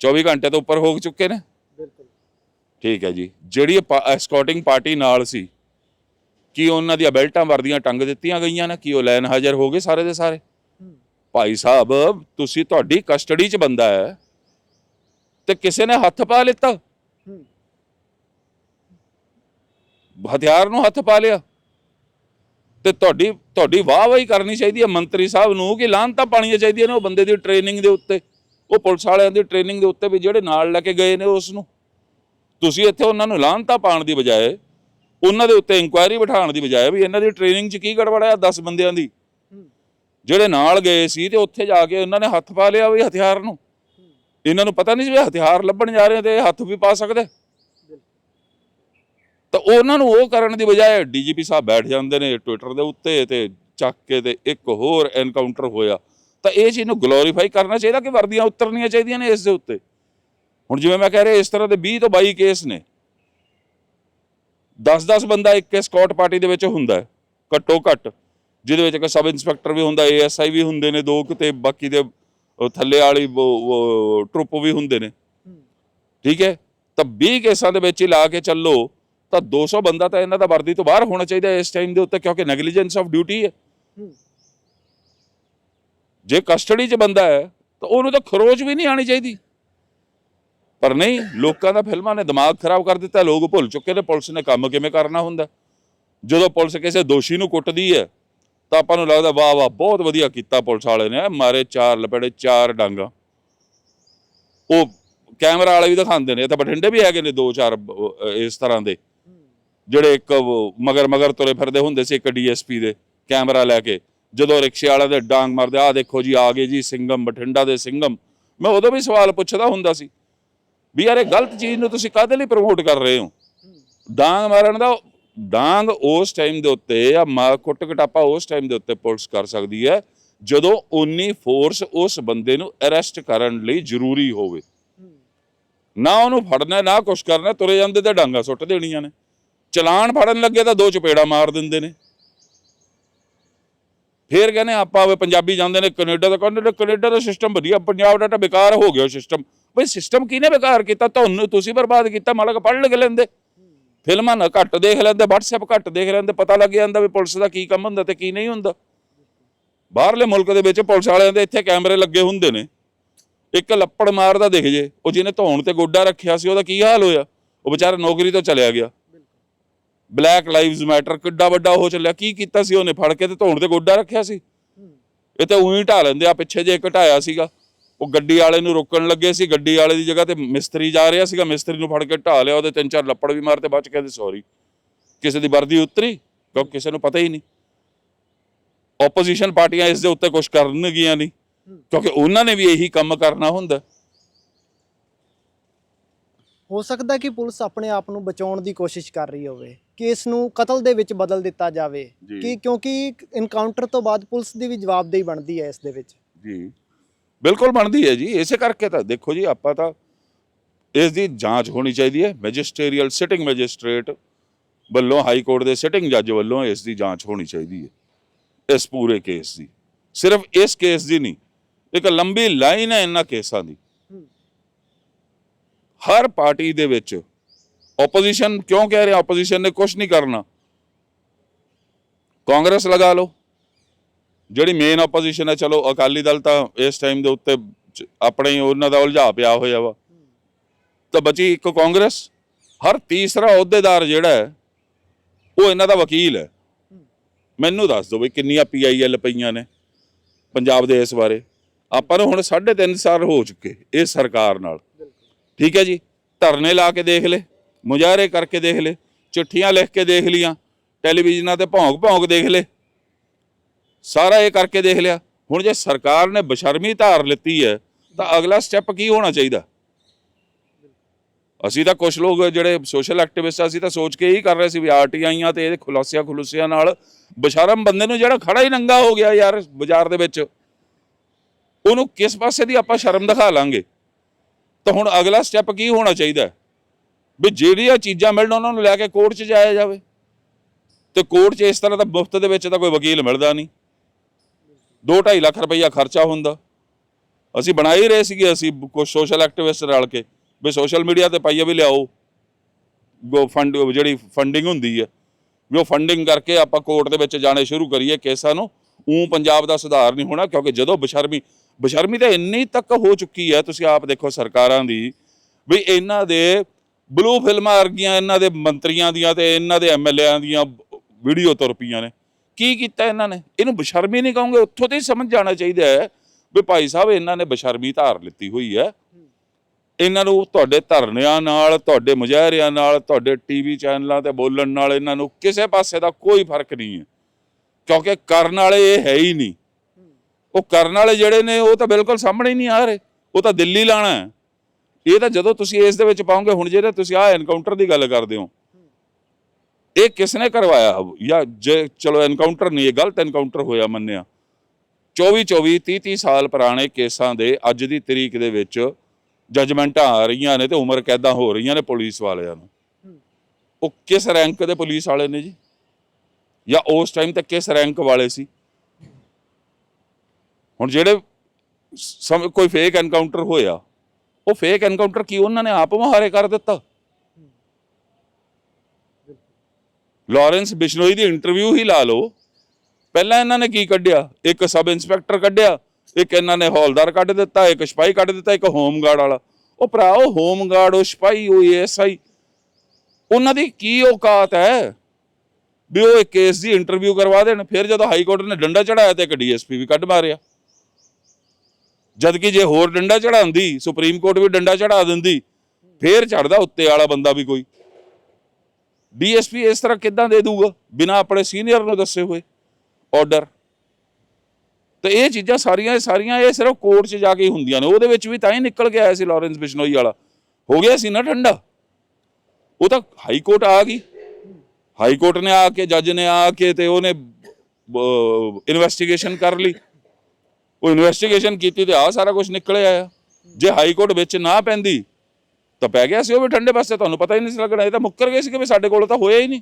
24 ਘੰਟੇ ਤੋਂ ਉੱਪਰ ਹੋ ਚੁੱਕੇ ਨੇ। ਠੀਕ ਹੈ ਜੀ। ਜਿਹੜੀ ਐਸਕੌਟਿੰਗ ਪਾਰਟੀ ਨਾਲ ਸੀ, ਕੀ ਉਹਨਾਂ ਦੀਆਂ ਬੈਲਟਾਂ ਵਰਦੀਆਂ ਟੰਗ ਦਿੱਤੀਆਂ ਗਈਆਂ ਨੇ? ਕੀ ਉਹ ਲੈਣ ਹਾਜ਼ਰ ਹੋ ਗਏ ਸਾਰੇ ਦੇ ਸਾਰੇ? ਭਾਈ ਸਾਹਿਬ, ਤੁਸੀਂ ਤੁਹਾਡੀ ਕਸਟਡੀ 'ਚ ਬੰਦਾ ਹੈ ਤੇ ਕਿਸੇ ਨੇ ਹੱਥ ਪਾ ਲਿੱਤਾ? ਹਥਿਆਰ ਨੂੰ ਹੱਥ ਪਾ ਲਿਆ। ਤੇ ਤੁਹਾਡੀ ਤੁਹਾਡੀ ਵਾਹ ਵਾਹੀ ਕਰਨੀ ਚਾਹੀਦੀ ਹੈ ਮੰਤਰੀ ਸਾਹਿਬ ਨੂੰ ਕਿ ਲਾਹਨਤਾਂ ਪਾਣੀਆਂ ਚਾਹੀਦੀਆਂ ਨੇ ਉਹ ਬੰਦੇ ਦੀ ਟ੍ਰੇਨਿੰਗ ਦੇ ਉੱਤੇ। ਉਹ ਪੁਲਿਸ ਵਾਲਿਆਂ ਦੀ ਟ੍ਰੇਨਿੰਗ ਦੇ ਉੱਤੇ ਵੀ ਜਿਹੜੇ ਨਾਲ ਲੈ ਕੇ ਗਏ ਨੇ ਉਸ ਨੂੰ। ਤੁਸੀਂ ਇੱਥੇ ਉਹਨਾਂ ਨੂੰ ਲਾਹਨਤਾਂ ਪਾਉਣ ਦੀ ਬਜਾਏ ਉਹਨਾਂ ਦੇ ਉੱਤੇ ਇਨਕੁਆਇਰੀ ਬਿਠਾਉਣ ਦੀ ਬਜਾਏ ਵੀ ਇਹਨਾਂ ਦੀ ਟ੍ਰੇਨਿੰਗ 'ਚ ਕੀ ਗੜਬੜ ਹੈ 10 ਬੰਦਿਆਂ ਦੀ? ਜਿਹੜੇ ਨਾਲ ਗਏ ਸੀ ਤੇ ਉੱਥੇ ਜਾ ਕੇ ਉਹਨਾਂ ਨੇ ਹੱਥ ਪਾ ਲਿਆ ਵੀ ਹਥਿਆਰ ਨੂੰ। ਇਹਨਾਂ ਨੂੰ ਪਤਾ ਨਹੀਂ ਸੀ ਵੀ ਹਥਿਆਰ ਲੱਭਣ ਜਾ ਰਹੇ ਤੇ ਹੱਥ ਵੀ ਪਾ ਸਕਦੇ। ਤਾਂ ਉਹਨਾਂ ਨੂੰ ਉਹ ਕਰਨ ਦੀ ਬਜਾਏ ਡੀਜੀਪੀ ਸਾਹਿਬ ਬੈਠ ਜਾਂਦੇ ਨੇ ਟਵਿੱਟਰ ਦੇ ਉੱਤੇ ਤੇ ਚੱਕ ਕੇ ਤੇ ਇੱਕ ਹੋਰ ਐਨਕਾਊਂਟਰ ਹੋਇਆ। ਤਾਂ ਇਹ ਚੀਜ਼ ਨੂੰ ਗਲੋਰੀਫਾਈ ਕਰਨਾ ਚਾਹੀਦਾ ਕਿ ਵਰਦੀਆਂ ਉਤਰਨੀਆਂ ਚਾਹੀਦੀਆਂ ਨੇ ਇਸ ਦੇ ਉੱਤੇ? ਹੁਣ ਜਿਵੇਂ ਮੈਂ ਕਹਿ ਰਿਹਾ, ਇਸ ਤਰ੍ਹਾਂ ਦੇ 20 ਤੋਂ 22 ਕੇਸ ਨੇ। 10-10 ਬੰਦਾ ਇੱਕ ਸਕਾਟ ਪਾਰਟੀ ਦੇ ਵਿੱਚ ਹੁੰਦਾ ਘੱਟੋ ਘੱਟ, ਜਿਹਦੇ ਵਿੱਚ ਇੱਕ ਸਬ ਇੰਸਪੈਕਟਰ ਵੀ ਹੁੰਦਾ ਏਐਸਆਈ ਵੀ ਹੁੰਦੇ ਨੇ ਦੋ ਕਿਤੇ ਬਾਕੀ ਦੇ ਥੱਲੇ ਵਾਲੀ ਟਰੁੱਪ ਵੀ ਹੁੰਦੇ ਨੇ। ਠੀਕ ਹੈ? ਤਾਂ 20 ਕੇਸਾਂ ਦੇ ਵਿੱਚ ਹੀ ਲਾ ਕੇ ਚੱਲੋ, ਤਾਂ 200 ਬੰਦਾ ਤਾਂ ਇਹਨਾਂ ਦਾ ਵਰਦੀ ਤੋਂ ਬਾਹਰ ਹੋਣਾ ਚਾਹੀਦਾ ਇਸ ਟਾਈਮ ਦੇ ਉੱਤੇ, ਕਿਉਂਕਿ ਨੈਗਲੀਜੈਂਸ ਆਫ ਡਿਊਟੀ ਹੈ। ਜੇ ਕਸਟਡੀ 'ਚ ਬੰਦਾ ਹੈ, ਤਾਂ ਉਹਨੂੰ ਤਾਂ ਖਰੋਚ ਵੀ ਨਹੀਂ ਆਣੀ ਚਾਹੀਦੀ। ਪਰ ਨਹੀਂ, ਲੋਕਾਂ ਦਾ ਫਿਲਮਾਂ ਨੇ ਦਿਮਾਗ ਖਰਾਬ ਕਰ ਦਿੱਤਾ, ਲੋਕ ਭੁੱਲ ਚੁੱਕੇ ਨੇ ਪੁਲਿਸ ਨੇ ਕੰਮ ਕਿਵੇਂ ਕਰਨਾ ਹੁੰਦਾ। ਜਦੋਂ ਪੁਲਿਸ ਕਿਸੇ ਦੋਸ਼ੀ ਨੂੰ ਕੁੱਟਦੀ ਹੈ, ਤਾਂ ਆਪਾਂ ਨੂੰ ਲੱਗਦਾ, ਵਾਹ ਵਾਹ, ਬਹੁਤ ਵਧੀਆ ਕੀਤਾ ਪੁਲਿਸ ਵਾਲੇ ਨੇ, ਮਾਰੇ ਚਾਰ ਲਪੇੜੇ, ਚਾਰ ਡਾਂਗਾ। ਉਹ ਕੈਮਰਾ ਵਾਲੇ ਵੀ ਦਿਖਾਉਂਦੇ ਨੇ ਇਹ ਤਾਂ ਬਠਿੰਡੇ ਵੀ ਹੈਗੇ ਨੇ ਦੋ ਚਾਰ ਇਸ ਤਰ੍ਹਾਂ ਦੇ। ਜਿਹੜੇ ਇੱਕ ਮਗਰ ਮਗਰ ਤੁਰੇ ਫਿਰਦੇ ਹੁੰਦੇ ਸੀ ਇੱਕ ਡੀਐਸਪੀ ਦੇ ਕੈਮਰਾ ਲੈ ਕੇ। ਜਦੋਂ ਰਿਕਸ਼ੇ ਵਾਲਾ ਦੇ ਡਾਂਗ ਮਾਰਦੇ ਆ ਦੇਖੋ ਜੀ, ਆ ਗਏ ਜੀ, ਸਿੰਘਮ, ਬਠਿੰਡਾ ਦੇ ਸਿੰਘਮ। ਮੈਂ ਉਦੋਂ ਵੀ ਸਵਾਲ ਪੁੱਛਦਾ ਹੁੰਦਾ ਸੀ ਵੀ ਯਾਰ ਇਹ ਗਲਤ ਚੀਜ਼ ਨੂੰ ਤੁਸੀਂ ਕਾਹਦੇ ਲਈ ਪ੍ਰਮੋਟ ਕਰ ਰਹੇ ਹੋ? ਡਾਂਗ ਮਾਰਨ ਦਾ ਡਾਂਗ ਉਸ ਟਾਈਮ ਦੇ ਉੱਤੇ ਆ ਮਾ ਕੁੱਟ ਕਟਾਪਾ ਉਸ ਟਾਈਮ ਦੇ ਉੱਤੇ ਪੁਲਿਸ ਕਰ ਸਕਦੀ ਹੈ, ਜਦੋਂ ਉਨੀ ਫੋਰਸ ਉਸ ਬੰਦੇ ਨੂੰ ਅਰੈਸਟ ਕਰਨ ਲਈ ਜ਼ਰੂਰੀ ਹੋਵੇ। ਨਾ ਉਹਨੂੰ ਫੜਨਾ, ਨਾ ਕੁਛ ਕਰਨਾ, ਤੁਰੇ ਜਾਂਦੇ ਤੇ ਡਾਂਗਾ ਸੁੱਟ ਦੇਣੀਆਂ ਨੇ। ਚਲਾਨ ਫੜਨ ਲੱਗੇ ਤਾਂ ਦੋ ਚਪੇੜਾ ਮਾਰ ਦਿੰਦੇ ਨੇ। ਫੇਰ ਕਹਿੰਦੇ ਆਪਾਂ ਪੰਜਾਬੀ ਜਾਂਦੇ ਨੇ ਕੈਨੇਡਾ ਦਾ ਕਹਿੰਦੇ ਕੈਨੇਡਾ ਦਾ ਸਿਸਟਮ ਵਧੀਆ, ਪੰਜਾਬ ਦਾ ਤਾਂ ਬੇਕਾਰ ਹੋ ਗਿਆ ਸਿਸਟਮ ਬਈ ਸਿਸਟਮ ਕਿਹਨੇ ਬੇਕਾਰ ਕੀਤਾ? ਤੁਹਾਨੂੰ ਤੁਸੀਂ ਬਰਬਾਦ ਕੀਤਾ, ਮਾਲਕ ਪੜ੍ਹ ਲਿਖ ਲੈਂਦੇ। ਫਿਲਮਾਂ ਨਾ ਘੱਟ ਦੇਖ ਲੈਂਦੇ, WhatsApp ਘੱਟ ਦੇਖ ਲੈਂਦੇ, ਪਤਾ ਲੱਗ ਜਾਂਦਾ ਵੀ ਪੁਲਿਸ ਦਾ ਕੀ ਕੰਮ ਹੁੰਦਾ ਤੇ ਕੀ ਨਹੀਂ ਹੁੰਦਾ। ਬਾਹਰਲੇ ਮੁਲਕ ਦੇ ਵਿੱਚ ਪੁਲਿਸ ਵਾਲਿਆਂ ਦੇ ਇੱਥੇ ਕੈਮਰੇ ਲੱਗੇ ਹੁੰਦੇ ਨੇ। ਇੱਕ ਲੱਪੜ ਮਾਰਦਾ ਦਿਖ ਜੇ, ਉਹ ਜਿਹਨੇ ਧੌਣ ਤੇ ਗੋਡਾ ਰੱਖਿਆ ਸੀ, ਉਹਦਾ ਕੀ ਹਾਲ ਹੋਇਆ? ਉਹ ਵਿਚਾਰਾ ਨੌਕਰੀ ਤੋਂ ਚਲਿਆ ਗਿਆ। ਬਲੈਕ ਲਾਈਵਜ਼ ਮੈਟਰ ਕਿੱਡਾ ਵੱਡਾ ਉਹ ਚੱਲਿਆ। ਕੀ ਕੀਤਾ ਸੀ ਉਹਨੇ? ਫੜ ਕੇ ਤੇ ਧੌਣ ਤੇ ਗੋਡਾ ਰੱਖਿਆ ਸੀ। ਇਹ ਤੇ ਉਹੀ ਢਾ ਲੈਂਦੇ ਆ ਪਿੱਛੇ ਜੇ ਘਟਾਇਆ ਸੀਗਾ। ਉਹ ਗੱਡੀ ਵਾਲੇ ਨੂੰ ਰੋਕਣ ਲੱਗੇ ਸੀ ਗੱਡੀ ਵਾਲੇ ਦੀ ਜਗ੍ਹਾ ਤੇ ਮਿਸਤਰੀ ਜਾ ਰਿਹਾ ਸੀਗਾ ਮਿਸਤਰੀ ਨੂੰ ਫੜ ਕੇ ਢਾ ਲਿਆ ਉਹਦੇ ਤਿੰਨ ਚਾਰ ਲੱਪੜ ਵੀ ਮਾਰਤੇ ਬਚ ਕੇ ਤੇ ਸੌਰੀ ਕਿਸੇ ਦੀ ਵਰਦੀ ਉਤਰੀ ਕਿਉਂਕਿ ਕਿਸੇ ਨੂੰ ਪਤਾ ਹੀ ਨਹੀਂ। ਆਪੋਜੀਸ਼ਨ ਪਾਰਟੀਆਂ ਇਸ ਦੇ ਉੱਤੇ ਕੁਝ ਕਰਨਗੀਆਂ ਨਹੀਂ ਕਿਉਂਕਿ ਉਹਨਾਂ ਨੇ ਵੀ ਇਹੀ ਕੰਮ ਕਰਨਾ ਹੁੰਦਾ। ਹੋ ਸਕਦਾ ਕਿ ਪੁਲਿਸ ਆਪਣੇ ਆਪ ਨੂੰ ਬਚਾਉਣ ਦੀ ਕੋਸ਼ਿਸ਼ ਕਰ ਰਹੀ ਹੋਵੇ ਕਿ ਇਸ ਨੂੰ ਕਤਲ ਦੇ ਵਿੱਚ ਬਦਲ ਦਿੱਤਾ ਜਾਵੇ। ਕਿ ਕਿਉਂਕਿ ਇਨਕਾਊਂਟਰ ਤੋਂ ਬਾਅਦ ਪੁਲਿਸ ਦੀ ਵੀ ਜਵਾਬਦੇਹੀ ਬਣਦੀ ਹੈ ਇਸ ਦੇ ਵਿੱਚ। ਜੀ। ਬਿਲਕੁਲ ਬਣਦੀ ਹੈ ਜੀ, ਇਸੇ ਕਰਕੇ ਤਾਂ ਦੇਖੋ ਜੀ, ਆਪਾਂ ਤਾਂ ਇਸ ਦੀ ਜਾਂਚ ਹੋਣੀ ਚਾਹੀਦੀ ਹੈ। ਮੈਜਿਸਟਰੀਅਲ ਸਿਟਿੰਗ ਮੈਜਿਸਟ੍ਰੇਟ ਵੱਲੋਂ, ਹਾਈ ਕੋਰਟ ਦੇ ਸਿਟਿੰਗ ਜੱਜ ਵੱਲੋਂ ਇਸ ਦੀ ਜਾਂਚ ਹੋਣੀ ਚਾਹੀਦੀ ਹੈ, ਇਸ ਪੂਰੇ ਕੇਸ ਦੀ। ਸਿਰਫ ਇਸ ਕੇਸ ਦੀ ਨਹੀਂ, ਇੱਕ ਲੰਬੀ ਲਾਈਨ ਹੈ ਇਹਨਾਂ ਕੇਸਾਂ ਦੀ। ਹਰ ਪਾਰਟੀ ਦੇ ਵਿੱਚ ਆਪੋਜੀਸ਼ਨ ਕਿਉਂ ਕਹਿ ਰਿਹਾ? ਆਪੋਜੀਸ਼ਨ ਨੇ ਕੁਝ ਨਹੀਂ ਕਰਨਾ। ਕਾਂਗਰਸ ਲਗਾ ਲਓ। ਜਿਹੜੀ ਮੇਨ ਆਪੋਜੀਸ਼ਨ ਹੈ, ਚਲੋ ਅਕਾਲੀ ਦਲ ਤਾਂ ਇਸ ਟਾਈਮ ਦੇ ਉੱਤੇ ਚ- ਆਪਣੇ ਹੀ ਉਹਨਾਂ ਦਾ ਉਲਝਾ ਪਿਆ ਹੋਇਆ ਵਾ। ਤਾਂ ਬਚੀ ਇੱਕ ਕਾਂਗਰਸ। ਹਰ ਤੀਸਰਾ ਅਹੁਦੇਦਾਰ ਜਿਹੜਾ ਹੈ, ਉਹ ਇਹਨਾਂ ਦਾ ਵਕੀਲ ਹੈ। ਮੈਨੂੰ ਦੱਸ ਦਿਓ ਵੀ ਕਿੰਨੀਆਂ ਪੀਆਈਐਲ ਪਈਆਂ ਨੇ ਪੰਜਾਬ ਦੇ ਇਸ ਬਾਰੇ। ਆਪਾਂ ਨੂੰ ਹੁਣ 3.5 ਸਾਲ ਹੋ ਚੁੱਕੇ ਇਸ ਸਰਕਾਰ ਨਾਲ। ਠੀਕ ਹੈ ਜੀ? ਧਰਨੇ ਲਾ ਕੇ ਦੇਖ ਲਏ ਮੁਜ਼ਾਹਰੇ ਕਰਕੇ ਦੇਖ ਲਏ ਚਿੱਠੀਆਂ ਲਿਖ ਕੇ ਦੇਖ ਲੀਆਂ, ਟੈਲੀਵਿਜ਼ਨਾਂ ਤੇ ਭੌਂਕ ਭੌਂਕ ਦੇਖ ਲਏ ਸਾਰਾ ਇਹ ਕਰਕੇ ਦੇਖ ਲਿਆ। ਹੁਣ ਜੇ ਸਰਕਾਰ ਨੇ ਬਸ਼ਰਮੀ ਧਾਰ ਲਿੱਤੀ ਹੈ, ਤਾਂ ਅਗਲਾ ਸਟੈਪ ਕੀ ਹੋਣਾ ਚਾਹੀਦਾ? ਅਸੀਂ ਤਾਂ ਕੁਝ ਲੋਕ ਜਿਹੜੇ ਸੋਸ਼ਲ ਐਕਟਿਵਿਸਟ ਅਸੀਂ ਤਾਂ ਸੋਚ ਕੇ ਇਹੀ ਕਰ ਰਹੇ ਸੀ ਵੀ ਆਰਟੀਆਈਆਂ ਤੇ ਇਹਦੇ ਖੁਲਾਸਿਆਂ ਖੁਲੂਸਿਆਂ ਨਾਲ ਬਸ਼ਰਮ ਬੰਦੇ ਨੂੰ ਜਿਹੜਾ ਖੜਾ ਹੀ ਨੰਗਾ ਹੋ ਗਿਆ ਯਾਰ ਬਾਜ਼ਾਰ ਦੇ ਵਿੱਚ, ਉਹਨੂੰ ਕਿਸ ਪਾਸੇ ਦੀ ਆਪਾਂ ਸ਼ਰਮ ਦਿਖਾ ਲਾਂਗੇ? ਤਾਂ ਹੁਣ ਅਗਲਾ ਸਟੈਪ ਕੀ ਹੋਣਾ ਚਾਹੀਦਾ? ਵੀ ਜਿਹੜੀਆਂ ਚੀਜ਼ਾਂ ਮਿਲਣ ਉਹਨਾਂ ਨੂੰ ਲੈ ਕੇ ਕੋਰਟ 'ਚ ਜਾਇਆ ਜਾਵੇ। ਤੇ ਕੋਰਟ 'ਚ ਇਸ ਤਰ੍ਹਾਂ ਦਾ ਮੁਫਤ ਦੇ ਵਿੱਚ ਤਾਂ ਕੋਈ ਵਕੀਲ ਮਿਲਦਾ ਨਹੀਂ। 2.5 ਲੱਖ ਰੁਪਈਆ ਖਰਚਾ ਹੁੰਦਾ। ਅਸੀਂ ਬਣਾ ਹੀ ਰਹੇ ਸੀਗੇ ਅਸੀਂ ਕੁਝ ਸੋਸ਼ਲ ਐਕਟਿਵਿਸਟ ਰਲ ਕੇ। ਵੀ ਸੋਸ਼ਲ ਮੀਡੀਆ ਤੇ ਪਾਈਏ ਵੀ ਲਿਆਓ। ਗੋ ਫੰਡ ਜਿਹੜੀ ਫੰਡਿੰਗ ਹੁੰਦੀ ਹੈ। ਵੀ ਉਹ ਫੰਡਿੰਗ ਕਰਕੇ ਆਪਾਂ ਕੋਰਟ ਦੇ ਵਿੱਚ ਜਾਣੇ ਸ਼ੁਰੂ ਕਰੀਏ ਕੇਸਾਂ ਨੂੰ। ਉਂ ਪੰਜਾਬ ਦਾ ਸੁਧਾਰ ਨਹੀਂ ਹੋਣਾ ਕਿਉਂਕਿ ਜਦੋਂ ਬਸ਼ਰਮੀ ਬਸ਼ਰਮੀ ਤਾਂ ਇੰਨੀ ਤੱਕ ਹੋ ਚੁੱਕੀ ਹੈ, ਤੁਸੀਂ ਆਪ ਦੇਖੋ ਸਰਕਾਰਾਂ ਦੀ, ਵੀ ਇਹਨਾਂ ਦੇ ਬਲੂ ਫਿਲਮਾਂ ਵਰਗੀਆਂ, ਇਹਨਾਂ ਦੇ ਮੰਤਰੀਆਂ ਦੀਆਂ ਤੇ ਇਹਨਾਂ ਦੇ ਐਮਐਲਏਆਂ ਦੀਆਂ ਵੀਡੀਓ ਤੁਰ ਪਈਆਂ ਨੇ। ਕੀ ਕੀਤਾ ਇਹਨਾਂ ਨੇ? ਇਹਨੂੰ ਬਸ਼ਰਮੀ ਨਹੀਂ ਕਹੋਗੇ, ਉੱਥੋਂ ਤੇ ਹੀ ਸਮਝ ਜਾਣਾ ਚਾਹੀਦਾ ਹੈ ਵੀ ਭਾਈ ਸਾਹਿਬ ਇਹਨਾਂ ਨੇ ਬਸ਼ਰਮੀ ਧਾਰ ਲਿੱਤੀ ਹੋਈ ਹੈ। ਇਹਨਾਂ ਨੂੰ ਤੁਹਾਡੇ ਧਰਨਿਆਂ ਨਾਲ, ਤੁਹਾਡੇ ਮੁਜ਼ਾਹਰਿਆਂ ਨਾਲ, ਤੁਹਾਡੇ ਟੀਵੀ ਚੈਨਲਾਂ ਤੇ ਬੋਲਣ ਨਾਲ ਇਹਨਾਂ ਨੂੰ ਕਿਸੇ ਪਾਸੇ ਦਾ ਕੋਈ ਫ਼ਰਕ ਨਹੀਂ ਹੈ। ਕਿਉਂਕਿ ਕਰਨ ਵਾਲੇ ਇਹ ਹੈ ਹੀ ਨਹੀਂ। ਉਹ ਕਰਨ ਵਾਲੇ ਜਿਹੜੇ ਨੇ, ਉਹ ਤਾਂ ਬਿਲਕੁਲ ਸਾਹਮਣੇ ਹੀ ਨਹੀਂ ਆ ਰਹੇ। ਉਹ ਤਾਂ ਦਿੱਲੀ ਲਾਣਾ ਇਹ ਤਾਂ ਜਦੋਂ ਤੁਸੀਂ ਇਸ ਦੇ ਵਿੱਚ ਪਾਉਂਗੇ ਹੁਣ ਜਿਹੜੇ ਤੁਸੀਂ ਆਹ ਐਨਕਾਊਂਟਰ ਦੀ ਗੱਲ ਕਰਦੇ ਹੋ ਇਹ ਕਿਸ ਨੇ ਕਰਵਾਇਆ? ਜਾਂ ਜੇ ਚਲੋ ਐਨਕਾਊਂਟਰ ਨਹੀਂ, ਇਹ ਗਲਤ ਐਨਕਾਊਂਟਰ ਹੋਇਆ ਮੰਨਿਆ। 24 24 30 30 ਸਾਲ ਪੁਰਾਣੇ ਕੇਸਾਂ ਦੇ ਅੱਜ ਦੀ ਤਰੀਕ ਦੇ ਵਿੱਚ ਜਜਮੈਂਟਾਂ ਆ ਰਹੀਆਂ ਨੇ ਤੇ ਉਮਰ ਕੈਦਾਂ ਹੋ ਰਹੀਆਂ ਨੇ ਪੁਲਿਸ ਵਾਲਿਆਂ ਨੂੰ। ਉਹ ਕਿਸ ਰੈਂਕ ਦੇ ਪੁਲਿਸ ਵਾਲੇ ਨੇ ਜੀ? ਜਾਂ ਉਸ ਟਾਈਮ ਤੇ ਕਿਸ ਰੈਂਕ ਵਾਲੇ ਸੀ? ਹੁਣ ਜਿਹੜੇ ਸਮ, ਕੋਈ ਫੇਕ ਐਨਕਾਊਂਟਰ ਹੋਇਆ, ਉਹ ਫੇਕ ਐਨਕਾਊਂਟਰ ਕੀ ਉਹਨਾਂ ਨੇ ਆਪ ਮੁਹਾਰੇ ਕਰ ਦਿੱਤਾ? ਲਾਰੈਂਸ ਬਿਸ਼ਨੋਈ ਦੀ ਇੰਟਰਵਿਊ ਹੀ ਲਾ ਲਓ। ਪਹਿਲਾਂ ਇਹਨਾਂ ਨੇ ਕੀ ਕੱਢਿਆ? ਇੱਕ ਸਬ ਇੰਸਪੈਕਟਰ ਕੱਢਿਆ, ਇੱਕ ਇਹਨਾਂ ਨੇ ਹੌਲਦਾਰ ਕੱਢ ਦਿੱਤਾ, ਇੱਕ ਸਿਪਾਹੀ ਕੱਢ ਦਿੱਤਾ, ਇੱਕ ਹੋਮਗਾਰਡ ਵਾਲਾ। ਉਹ ਭਰਾ, ਉਹ ਹੋਮਗਾਰਡ, ਉਹ ਸਿਪਾਹੀ, ਉਹ ਐਸਆਈ ਉਹਨਾਂ ਦੀ ਕੀ ਔਕਾਤ ਹੈ ਵੀ ਉਹ ਇੱਕ ਕੇਸ ਦੀ ਇੰਟਰਵਿਊ ਕਰਵਾ ਦੇਣ? ਫਿਰ ਜਦੋਂ ਹਾਈ ਕੋਰਟ ਨੇ ਡੰਡਾ ਚੜਾਇਆ ਤੇ ਇੱਕ ਡੀਐਸਪੀ ਵੀ ਕੱਢ ਮਾਰਿਆ। ਜਦ ਕਿ ਜੇ ਹੋਰ ਡੰਡਾ ਚੜਾਉਂਦੀ, ਸੁਪਰੀਮ ਕੋਰਟ ਵੀ ਡੰਡਾ ਚੜਾ ਦਿੰਦੀ, ਫੇਰ ਚੜਦਾ ਉੱਤੇ ਵਾਲਾ ਬੰਦਾ ਵੀ ਕੋਈ। ਡੀਐਸਪੀ ਇਸ ਤਰ੍ਹਾਂ ਕਿੱਦਾਂ ਦੇ ਦੂਗਾ? ਬਿਨਾ ਆਪਣੇ ਸੀਨੀਅਰ ਨੂੰ ਦੱਸੇ ਹੋਏ ਆਰਡਰ ਤੇ ਇਹ ਚੀਜ਼ਾਂ ਸਾਰੀਆਂ ਸਾਰੀਆਂ, ਇਹ ਸਿਰਫ ਕੋਰਟ 'ਚ ਜਾ ਕੇ ਹੁੰਦੀਆਂ ਨੇ। ਉਹਦੇ ਵਿੱਚ ਵੀ ਤਾਂ ਹੀ ਨਿਕਲ ਕੇ ਆਇਆ ਸੀ ਲਾਰੈਂਸ ਬਿਸ਼ਨੋਈ ਵਾਲਾ। ਹੋ ਗਿਆ ਸੀ ਨਾ ਠੰਡਾ? ਉਹ ਤਾਂ ਹਾਈ ਕੋਰਟ ਆ ਗਈ। ਹਾਈ ਕੋਰਟ ਨੇ ਆ ਕੇ ਜੱਜ ਨੇ ਆ ਕੇ ਤੇ ਉਹਨੇ ਇਨਵੈਸਟੀਗੇਸ਼ਨ ਕਰ ਲਈ। ਉਹ ਇਨਵੈਸਟੀਗੇਸ਼ਨ ਕੀਤੀ ਤੇ ਆ ਸਾਰਾ ਕੁਝ ਨਿਕਲ ਆਇਆ ਜੇ ਹਾਈ ਕੋਰਟ ਵਿੱਚ ਨਾ ਪੈਂਦੀ ਤਾਂ ਪੈ ਗਿਆ ਸੀ ਉਹ ਵੀ ਠੰਡੇ ਪਾਸੇ, ਤੁਹਾਨੂੰ ਪਤਾ ਹੀ ਨਹੀਂ ਸੀ ਲੱਗਣਾ, ਇਹ ਤਾਂ ਮੁੱਕਰ ਗਏ ਸੀ ਕਿ ਵੀ ਸਾਡੇ ਕੋਲ ਤਾਂ ਹੋਇਆ ਹੀ ਨਹੀਂ।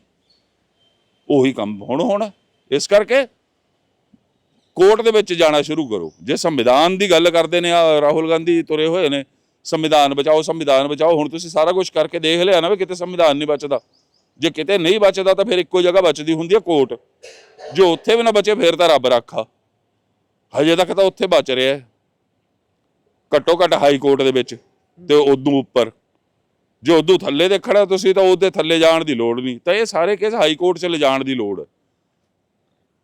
ਉਹੀ ਕੰਮ ਹੁਣ ਹੋਣਾ। ਇਸ ਕਰਕੇ ਕੋਰਟ ਦੇ ਵਿੱਚ ਜਾਣਾ ਸ਼ੁਰੂ ਕਰੋ। ਜੇ ਸੰਵਿਧਾਨ ਦੀ ਗੱਲ ਕਰਦੇ ਨੇ, ਆ ਰਾਹੁਲ ਗਾਂਧੀ ਤੁਰੇ ਹੋਏ ਨੇ, ਸੰਵਿਧਾਨ ਬਚਾਓ ਸੰਵਿਧਾਨ ਬਚਾਓ, ਹੁਣ ਤੁਸੀਂ ਸਾਰਾ ਕੁਝ ਕਰਕੇ ਦੇਖ ਲਿਆ ਨਾ ਵੀ ਕਿਤੇ ਸੰਵਿਧਾਨ ਨਹੀਂ ਬਚਦਾ। ਜੇ ਕਿਤੇ ਨਹੀਂ ਬਚਦਾ ਤਾਂ ਫਿਰ ਇੱਕੋ ਜਗ੍ਹਾ ਬਚਦੀ ਹੁੰਦੀ ਹੈ ਕੋਰਟ। ਜੋ ਉੱਥੇ ਵੀ ਨਾ ਬਚੇ, ਫਿਰ ਤਾਂ ਰੱਬ ਰੱਖਾ। ਹਜੇ ਤੱਕ ਤਾਂ ਉੱਥੇ ਬਚ ਰਿਹਾ ਘੱਟੋ ਘੱਟ ਹਾਈ ਕੋਰਟ ਦੇ ਵਿੱਚ ਤੇ ਉਦੋਂ ਉੱਪਰ। ਜੇ ਉਦੋਂ ਥੱਲੇ ਦੇਖਣਾ ਤੁਸੀਂ ਤਾਂ ਉਹਦੇ ਥੱਲੇ ਜਾਣ ਦੀ ਲੋੜ ਨਹੀਂ। ਤਾਂ ਇਹ ਸਾਰੇ ਕੇਸ ਹਾਈ ਕੋਰਟ 'ਚ ਲਿਜਾਣ ਦੀ ਲੋੜ। ਹੈ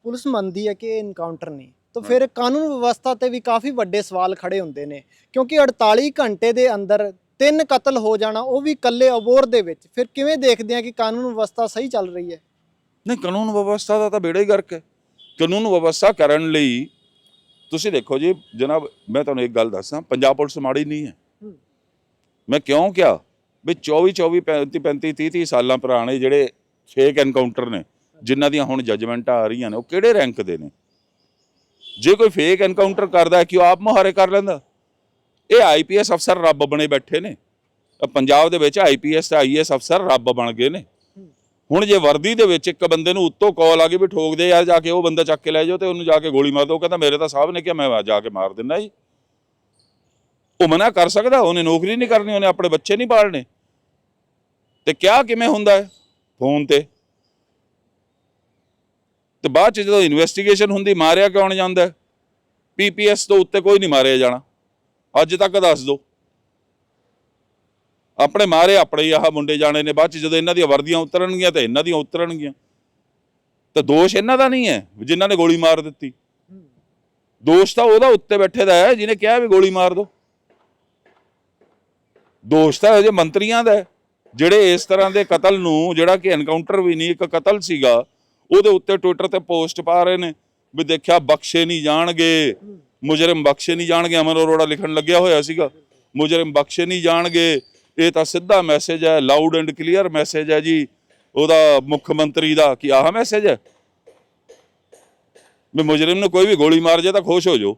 ਪੁਲਿਸ ਮੰਨਦੀ ਹੈ ਕਿ ਇਹ ਇਨਕਾਊਂਟਰ ਨਹੀਂ। ਤਾਂ ਫਿਰ ਕਾਨੂੰਨ ਵਿਵਸਥਾ ਤੇ ਵੀ ਕਾਫੀ ਵੱਡੇ ਸਵਾਲ ਖੜੇ ਹੁੰਦੇ ਨੇ। ਕਿਉਂਕਿ 48 ਘੰਟੇ ਦੇ ਅੰਦਰ ਤਿੰਨ ਕਤਲ ਹੋ ਜਾਣਾ ਉਹ ਵੀ ਇਕੱਲੇ ਅਬੋਰ ਦੇ ਵਿੱਚ। ਫਿਰ ਕਿਵੇਂ ਦੇਖਦੇ ਆ ਕਿ ਕਾਨੂੰਨ ਵਿਵਸਥਾ ਸਹੀ ਚੱਲ ਰਹੀ ਹੈ? ਨਹੀਂ ਕਾਨੂੰਨ ਵਿਵਸਥਾ ਦਾ ਤਾਂ ਬੇੜਾ ਹੀ ਗਰਕ ਹੈ। ਕਾਨੂੰਨ ਵਿਵਸਥਾ ਕਰਨ ਲਈ ਤੁਸੀਂ ਦੇਖੋ ਜੀ ਜਨਾਬ ਮੈਂ ਤੁਹਾਨੂੰ ਇੱਕ ਗੱਲ ਦੱਸਾਂ ਪੰਜਾਬ ਪੁਲਿਸ ਮਾੜੀ ਨਹੀਂ ਹੂੰ। ਮੈਂ ਕਿਉਂ ਕਿਹਾ? ਵੀ 24 24 35 35 30 30 ਸਾਲਾਂ ਪੁਰਾਣੇ ਜਿਹੜੇ ਫੇਕ ਐਨਕਾਊਂਟਰ ਨੇ, ਜਿਨ੍ਹਾਂ ਦੀਆਂ ਹੁਣ ਜੱਜਮੈਂਟਾਂ ਆ ਰਹੀਆਂ ਨੇ, ਉਹ ਕਿਹੜੇ ਰੈਂਕ ਦੇ ਨੇ? ਜੇ ਕੋਈ ਫੇਕ ਐਨਕਾਊਂਟਰ ਕਰਦਾ ਕਿ ਉਹ ਆਪ ਮੁਹਾਰੇ ਕਰ ਲੈਂਦਾ? ਇਹ ਆਈਪੀਐਸ ਅਫਸਰ ਰੱਬ ਬਣੇ ਬੈਠੇ ਨੇ। ਪੰਜਾਬ ਦੇ ਵਿੱਚ ਆਈਪੀਐਸ ਤੇ ਆਈਐਸ ਅਫਸਰ ਰੱਬ ਬਣ ਗਏ ਨੇ। ਹੁਣ ਜੇ ਵਰਦੀ ਦੇ ਵਿੱਚ ਇੱਕ ਬੰਦੇ ਨੂੰ ਉੱਤੋਂ ਕਾਲ ਆ ਗਈ ਵੀ ਠੋਕ ਦੇ ਯਾਰ, ਜਾ ਕੇ ਉਹ ਬੰਦਾ ਚੱਕ ਕੇ ਲੈ ਜਾਓ ਤੇ ਉਹਨੂੰ ਜਾ ਕੇ ਗੋਲੀ ਮਾਰ ਦਿਓ ਕਹਿੰਦਾ ਮੇਰੇ ਤਾਂ ਸਾਹਿਬ ਨੇ ਕਿਹਾ, ਮੈਂ ਜਾ ਕੇ ਮਾਰ ਦਿੰਦਾ ਜੀ। ਉਹ ਮਨਾ ਕਰ ਸਕਦਾ, ਉਹਨੇ ਨੌਕਰੀ ਨਹੀਂ ਕਰਨੀ, ਉਹਨੇ ਆਪਣੇ ਬੱਚੇ ਨਹੀਂ ਪਾਲਣੇ। ਤੇ ਕਿਹਾ ਕਿਵੇਂ ਹੁੰਦਾ ਹੈ? ਫੋਨ ਤੇ। ਤੇ ਬਾਅਦ ਚ ਜਦੋਂ ਇਨਵੈਸਟੀਗੇਸ਼ਨ ਹੁੰਦੀ ਮਾਰਿਆ ਕਿਉਂ ਜਾਂਦਾ? ਪੀਪੀਐਸ ਤੋਂ ਉੱਤੇ ਕੋਈ ਨਹੀਂ ਮਾਰਿਆ ਜਾਣਾ। ਅੱਜ ਤੱਕ ਦੱਸ ਦਿਓ ਆਪਣੇ ਮਾਰੇ ਆਪਣੇ ਆਹ ਮੁੰਡੇ ਜਾਣੇ ਨੇ। ਬਾਅਦ ਚ ਜਦੋਂ ਇਹਨਾਂ ਦੀਆਂ ਵਰਦੀਆਂ ਉਤਰਨਗੀਆਂ ਤੇ ਇਹਨਾਂ ਦੀਆਂ ਉਤਰਨਗੀਆਂ। ਤਾਂ ਦੋਸ਼ ਇਹਨਾਂ ਦਾ ਨਹੀਂ ਹੈ ਵੀ ਜਿਨ੍ਹਾਂ ਨੇ ਗੋਲੀ ਮਾਰ ਦਿੱਤੀ। ਦੋਸ਼ ਤਾਂ ਉਹਦਾ ਉੱਤੇ ਬੈਠੇ ਦਾ ਹੈ ਜਿਹਨੇ ਕਿਹਾ ਵੀ ਗੋਲੀ ਮਾਰ ਦਿਓ ਦੋਸ਼ ਤਾਂ ਅਜੇ ਮੰਤਰੀਆਂ ਦਾ ਹੈ, ਜਿਹੜੇ ਇਸ ਤਰ੍ਹਾਂ ਦੇ ਕਤਲ ਨੂੰ, ਜਿਹੜਾ ਕਿ ਐਨਕਾਊਂਟਰ ਵੀ ਨਹੀਂ, ਇੱਕ ਕਤਲ ਸੀਗਾ, ਉਹਦੇ ਉੱਤੇ ਟਵਿੱਟਰ ਤੇ ਪੋਸਟ ਪਾ ਰਹੇ ਨੇ ਵੀ ਦੇਖਿਆ ਬਖਸ਼ੇ ਨਹੀਂ ਜਾਣਗੇ। ਮੁਜਰਮ ਬਖਸ਼ੇ ਨਹੀਂ ਜਾਣਗੇ, ਅਮਨ ਅਰੋੜਾ ਲਿਖਣ ਲੱਗਿਆ ਹੋਇਆ ਸੀਗਾ। ਮੁਜਰਮ ਬਖਸ਼ੇ ਨਹੀਂ ਜਾਣਗੇ। ਇਹ ਤਾਂ ਸਿੱਧਾ ਮੈਸੇਜ ਹੈ ਲਾਊਡ ਐਂਡ ਕਲੀਅਰ ਮੈਸੇਜ ਹੈ ਜੀ। ਉਹਦਾ ਮੁੱਖ ਮੰਤਰੀ ਦਾ ਕਿ ਆਹ ਮੈਸੇਜ ਹੈ? ਵੀ ਮੁਜਰਮ ਨੂੰ ਕੋਈ ਵੀ ਗੋਲੀ ਮਾਰ ਜਾਏ ਤਾਂ ਖੁਸ਼ ਹੋ ਜਾਓ।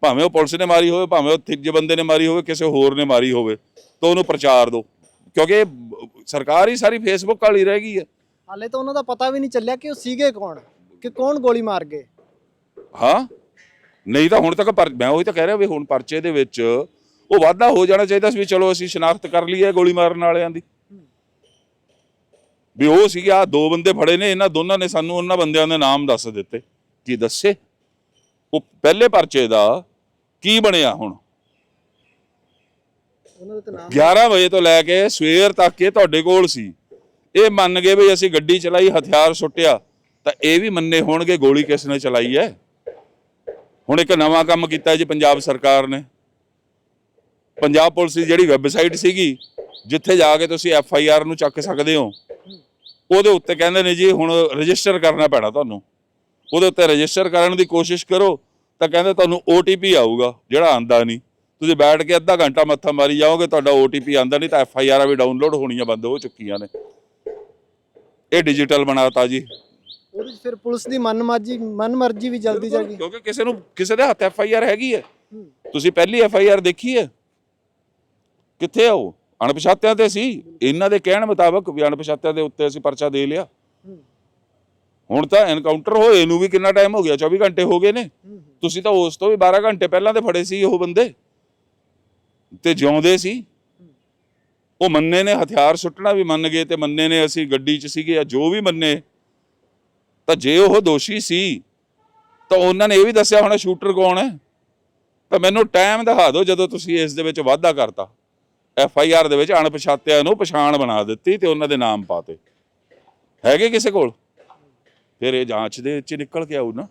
ਭਾਵੇਂ ਉਹ ਪੁਲਿਸ ਨੇ ਮਾਰੀ ਹੋਵੇ, ਭਾਵੇਂ ਉਹ ਤੀਜੇ ਬੰਦੇ ਨੇ ਮਾਰੀ ਹੋਵੇ, ਕਿਸੇ ਹੋਰ ਨੇ ਮਾਰੀ ਹੋਵੇ, ਤਾਂ ਉਹਨੂੰ ਪ੍ਰਚਾਰ ਦਿਓ। ਕਿਉਂਕਿ ਸਰਕਾਰ ਹੀ ਸਾਰੀ ਫੇਸਬੁੱਕ ਵਾਲੀ ਰਹਿ ਗਈ ਹੈ। ਹਾਲੇ ਤਾਂ ਉਹਨਾਂ ਦਾ ਪਤਾ ਵੀ ਨਹੀਂ ਚੱਲਿਆ ਕਿ ਉਹ ਸੀਗੇ ਕੌਣ ਕਿ ਕੌਣ ਗੋਲੀ ਮਾਰ ਗਏ। ਹਾਂ ਨਹੀਂ ਤਾਂ ਹੁਣ ਤੱਕ ਪਰ ਮੈਂ ਉਹੀ ਤਾਂ ਕਹਿ ਰਿਹਾ ਵੀ ਹੁਣ ਪਰਚੇ ਦੇ ਵਿੱਚ ਉਹ ਵਾਧਾ ਹੋ ਜਾਣਾ ਚਾਹੀਦਾ ਸੀ ਵੀ ਚਲੋ ਅਸੀਂ ਸ਼ਨਾਖਤ ਕਰ ਲਈ ਹੈ ਗੋਲੀ ਮਾਰਨ ਵਾਲਿਆਂ ਦੀ। ਵੀ ਉਹ ਸੀਗੇ ਆ ਦੋ ਬੰਦੇ ਫੜੇ ਨੇ ਇਹਨਾਂ ਦੋਨਾਂ ਨੇ ਸਾਨੂੰ ਉਹਨਾਂ ਬੰਦਿਆਂ ਦੇ ਨਾਮ ਦੱਸ ਦਿੱਤੇ। ਕੀ ਦੱਸੇ? ਉਹ ਪਹਿਲੇ ਪਰਚੇ ਦਾ ਕੀ ਬਣਿਆ ਹੁਣ? 11 ਵਜੇ ਤੋਂ ਲੈ ਕੇ ਸਵੇਰ ਤੱਕ ਇਹ ਤੁਹਾਡੇ ਕੋਲ ਸੀ। ਇਹ ਮੰਨ ਗਏ ਵੀ ਅਸੀਂ ਗੱਡੀ ਚਲਾਈ, ਹਥਿਆਰ ਸੁੱਟਿਆ, ਤਾਂ ਇਹ ਵੀ ਮੰਨੇ ਹੋਣਗੇ ਗੋਲੀ ਕਿਸ ਨੇ ਚਲਾਈ ਹੈ? ਹੁਣ ਇੱਕ ਨਵਾਂ ਕੰਮ ਕੀਤਾ ਜੀ ਪੰਜਾਬ ਸਰਕਾਰ ਨੇ। ਪੰਜਾਬ ਪੁਲਿਸ ਦੀ ਜਿਹੜੀ ਵੈਬਸਾਈਟ ਸੀਗੀ, ਜਿੱਥੇ ਜਾ ਕੇ ਤੁਸੀਂ ਐਫ ਆਈ ਆਰ ਨੂੰ ਚੱਕ ਸਕਦੇ ਹੋ, ਉਹਦੇ ਉੱਤੇ ਕਹਿੰਦੇ ਨੇ ਜੀ ਹੁਣ ਰਜਿਸਟਰ ਕਰਨਾ ਪੈਣਾ ਤੁਹਾਨੂੰ। ਉਹਦੇ ਉੱਤੇ ਰਜਿਸਟਰ ਕਰਨ ਦੀ ਕੋਸ਼ਿਸ਼ ਕਰੋ, ਤਾਂ ਕਹਿੰਦੇ ਤੁਹਾਨੂੰ OTP ਆਊਗਾ, ਜਿਹੜਾ ਆਂਦਾ ਨਹੀਂ। ਤੁਸੀਂ ਬੈਠ ਕੇ ਅੱਧਾ ਘੰਟਾ ਮੱਥਾ ਮਾਰੀ ਜਾਓਗੇ ਤੁਹਾਡਾ OTP ਆਂਦਾ ਨਹੀਂ ਤਾਂ ਐਫ ਆਈ ਆਰਾਂ ਵੀ ਡਾਊਨਲੋਡ ਹੋਣੀਆਂ ਬੰਦ ਹੋ ਚੁੱਕੀਆਂ ਨੇ। ਇਹ ਡਿਜੀਟਲ ਬਣਾਤਾ ਜੀ। ਉਹਦੇ ਫਿਰ ਪੁਲਿਸ ਦੀ ਮਨਮਰਜ਼ੀ ਮਨਮਰਜ਼ੀ ਵੀ ਜਲਦੀ ਜਾਗੀ। ਕਿਉਂਕਿ ਕਿਸੇ ਨੂੰ ਕਿਸੇ ਦੇ ਹੱਥ ਐਫ ਆਈ ਆਰ ਹੈਗੀ ਹੈ। ਤੁਸੀਂ ਪਹਿਲੀ ਐਫ ਆਈ ਆਰ ਦੇਖੀ ਹੈ? ਕਿੱਥੇ ਆ ਉਹ? ਅਣਪਛਾਤਿਆਂ ਤੇ ਸੀ। ਇਹਨਾਂ ਦੇ ਕਹਿਣ ਮੁਤਾਬਕ ਵੀ ਅਣਪਛਾਤਿਆਂ ਦੇ ਉੱਤੇ ਅਸੀਂ ਪਰਚਾ ਦੇ ਲਿਆ। ਹੁਣ ਤਾਂ ਐਨਕਾਊਂਟਰ ਹੋਏ ਨੂੰ ਵੀ ਕਿੰਨਾ ਟਾਈਮ ਹੋ ਗਿਆ? 24 ਘੰਟੇ ਹੋ ਗਏ ਨੇ। ਤੁਸੀਂ ਤਾਂ ਉਸ ਤੋਂ ਵੀ 12 ਘੰਟੇ ਪਹਿਲਾਂ ਤੇ ਫੜੇ ਸੀ ਉਹ ਬੰਦੇ। ਤੇ ਜਿਉਂਦੇ ਸੀ। ਉਹ ਮੰਨੇ ਨੇ, ਹਥਿਆਰ ਸੁੱਟਣਾ ਵੀ ਮੰਨ ਗਏ ਤੇ ਮੰਨੇ ਨੇ ਅਸੀਂ ਗੱਡੀ 'ਚ ਸੀਗੇ ਜਾਂ ਜੋ ਵੀ ਮੰਨੇ। ਤਾਂ ਜੇ ਉਹ ਦੋਸ਼ੀ ਸੀ, ਤਾਂ ਉਹਨਾਂ ਨੇ ਇਹ ਵੀ ਦੱਸਿਆ ਹੋਣਾ, ਸ਼ੂਟਰ ਕੌਣ ਹੈ? ਤਾਂ ਮੈਨੂੰ ਟਾਈਮ ਦਿਖਾ ਦਿਓ ਜਦੋਂ ਤੁਸੀਂ ਇਸ ਦੇ ਵਿੱਚ ਵਾਧਾ ਕਰਤਾ। ਐਫ ਆਈ ਆਰ ਦੇ ਵਿੱਚ ਅਣਪਛਾਤਿਆਂ ਨੂੰ ਪਛਾਣ ਬਣਾ ਦਿੱਤੀ ਤੇ ਉਹਨਾਂ ਦੇ ਨਾਮ ਪਾਤੇ ਹੈਗੇ ਕਿਸੇ ਕੋਲ? ਫਿਰ ਇਹ ਜਾਂਚ ਦੇ ਵਿੱਚ ਨਿਕਲ ਕੇ ਆਊ ਨਾ।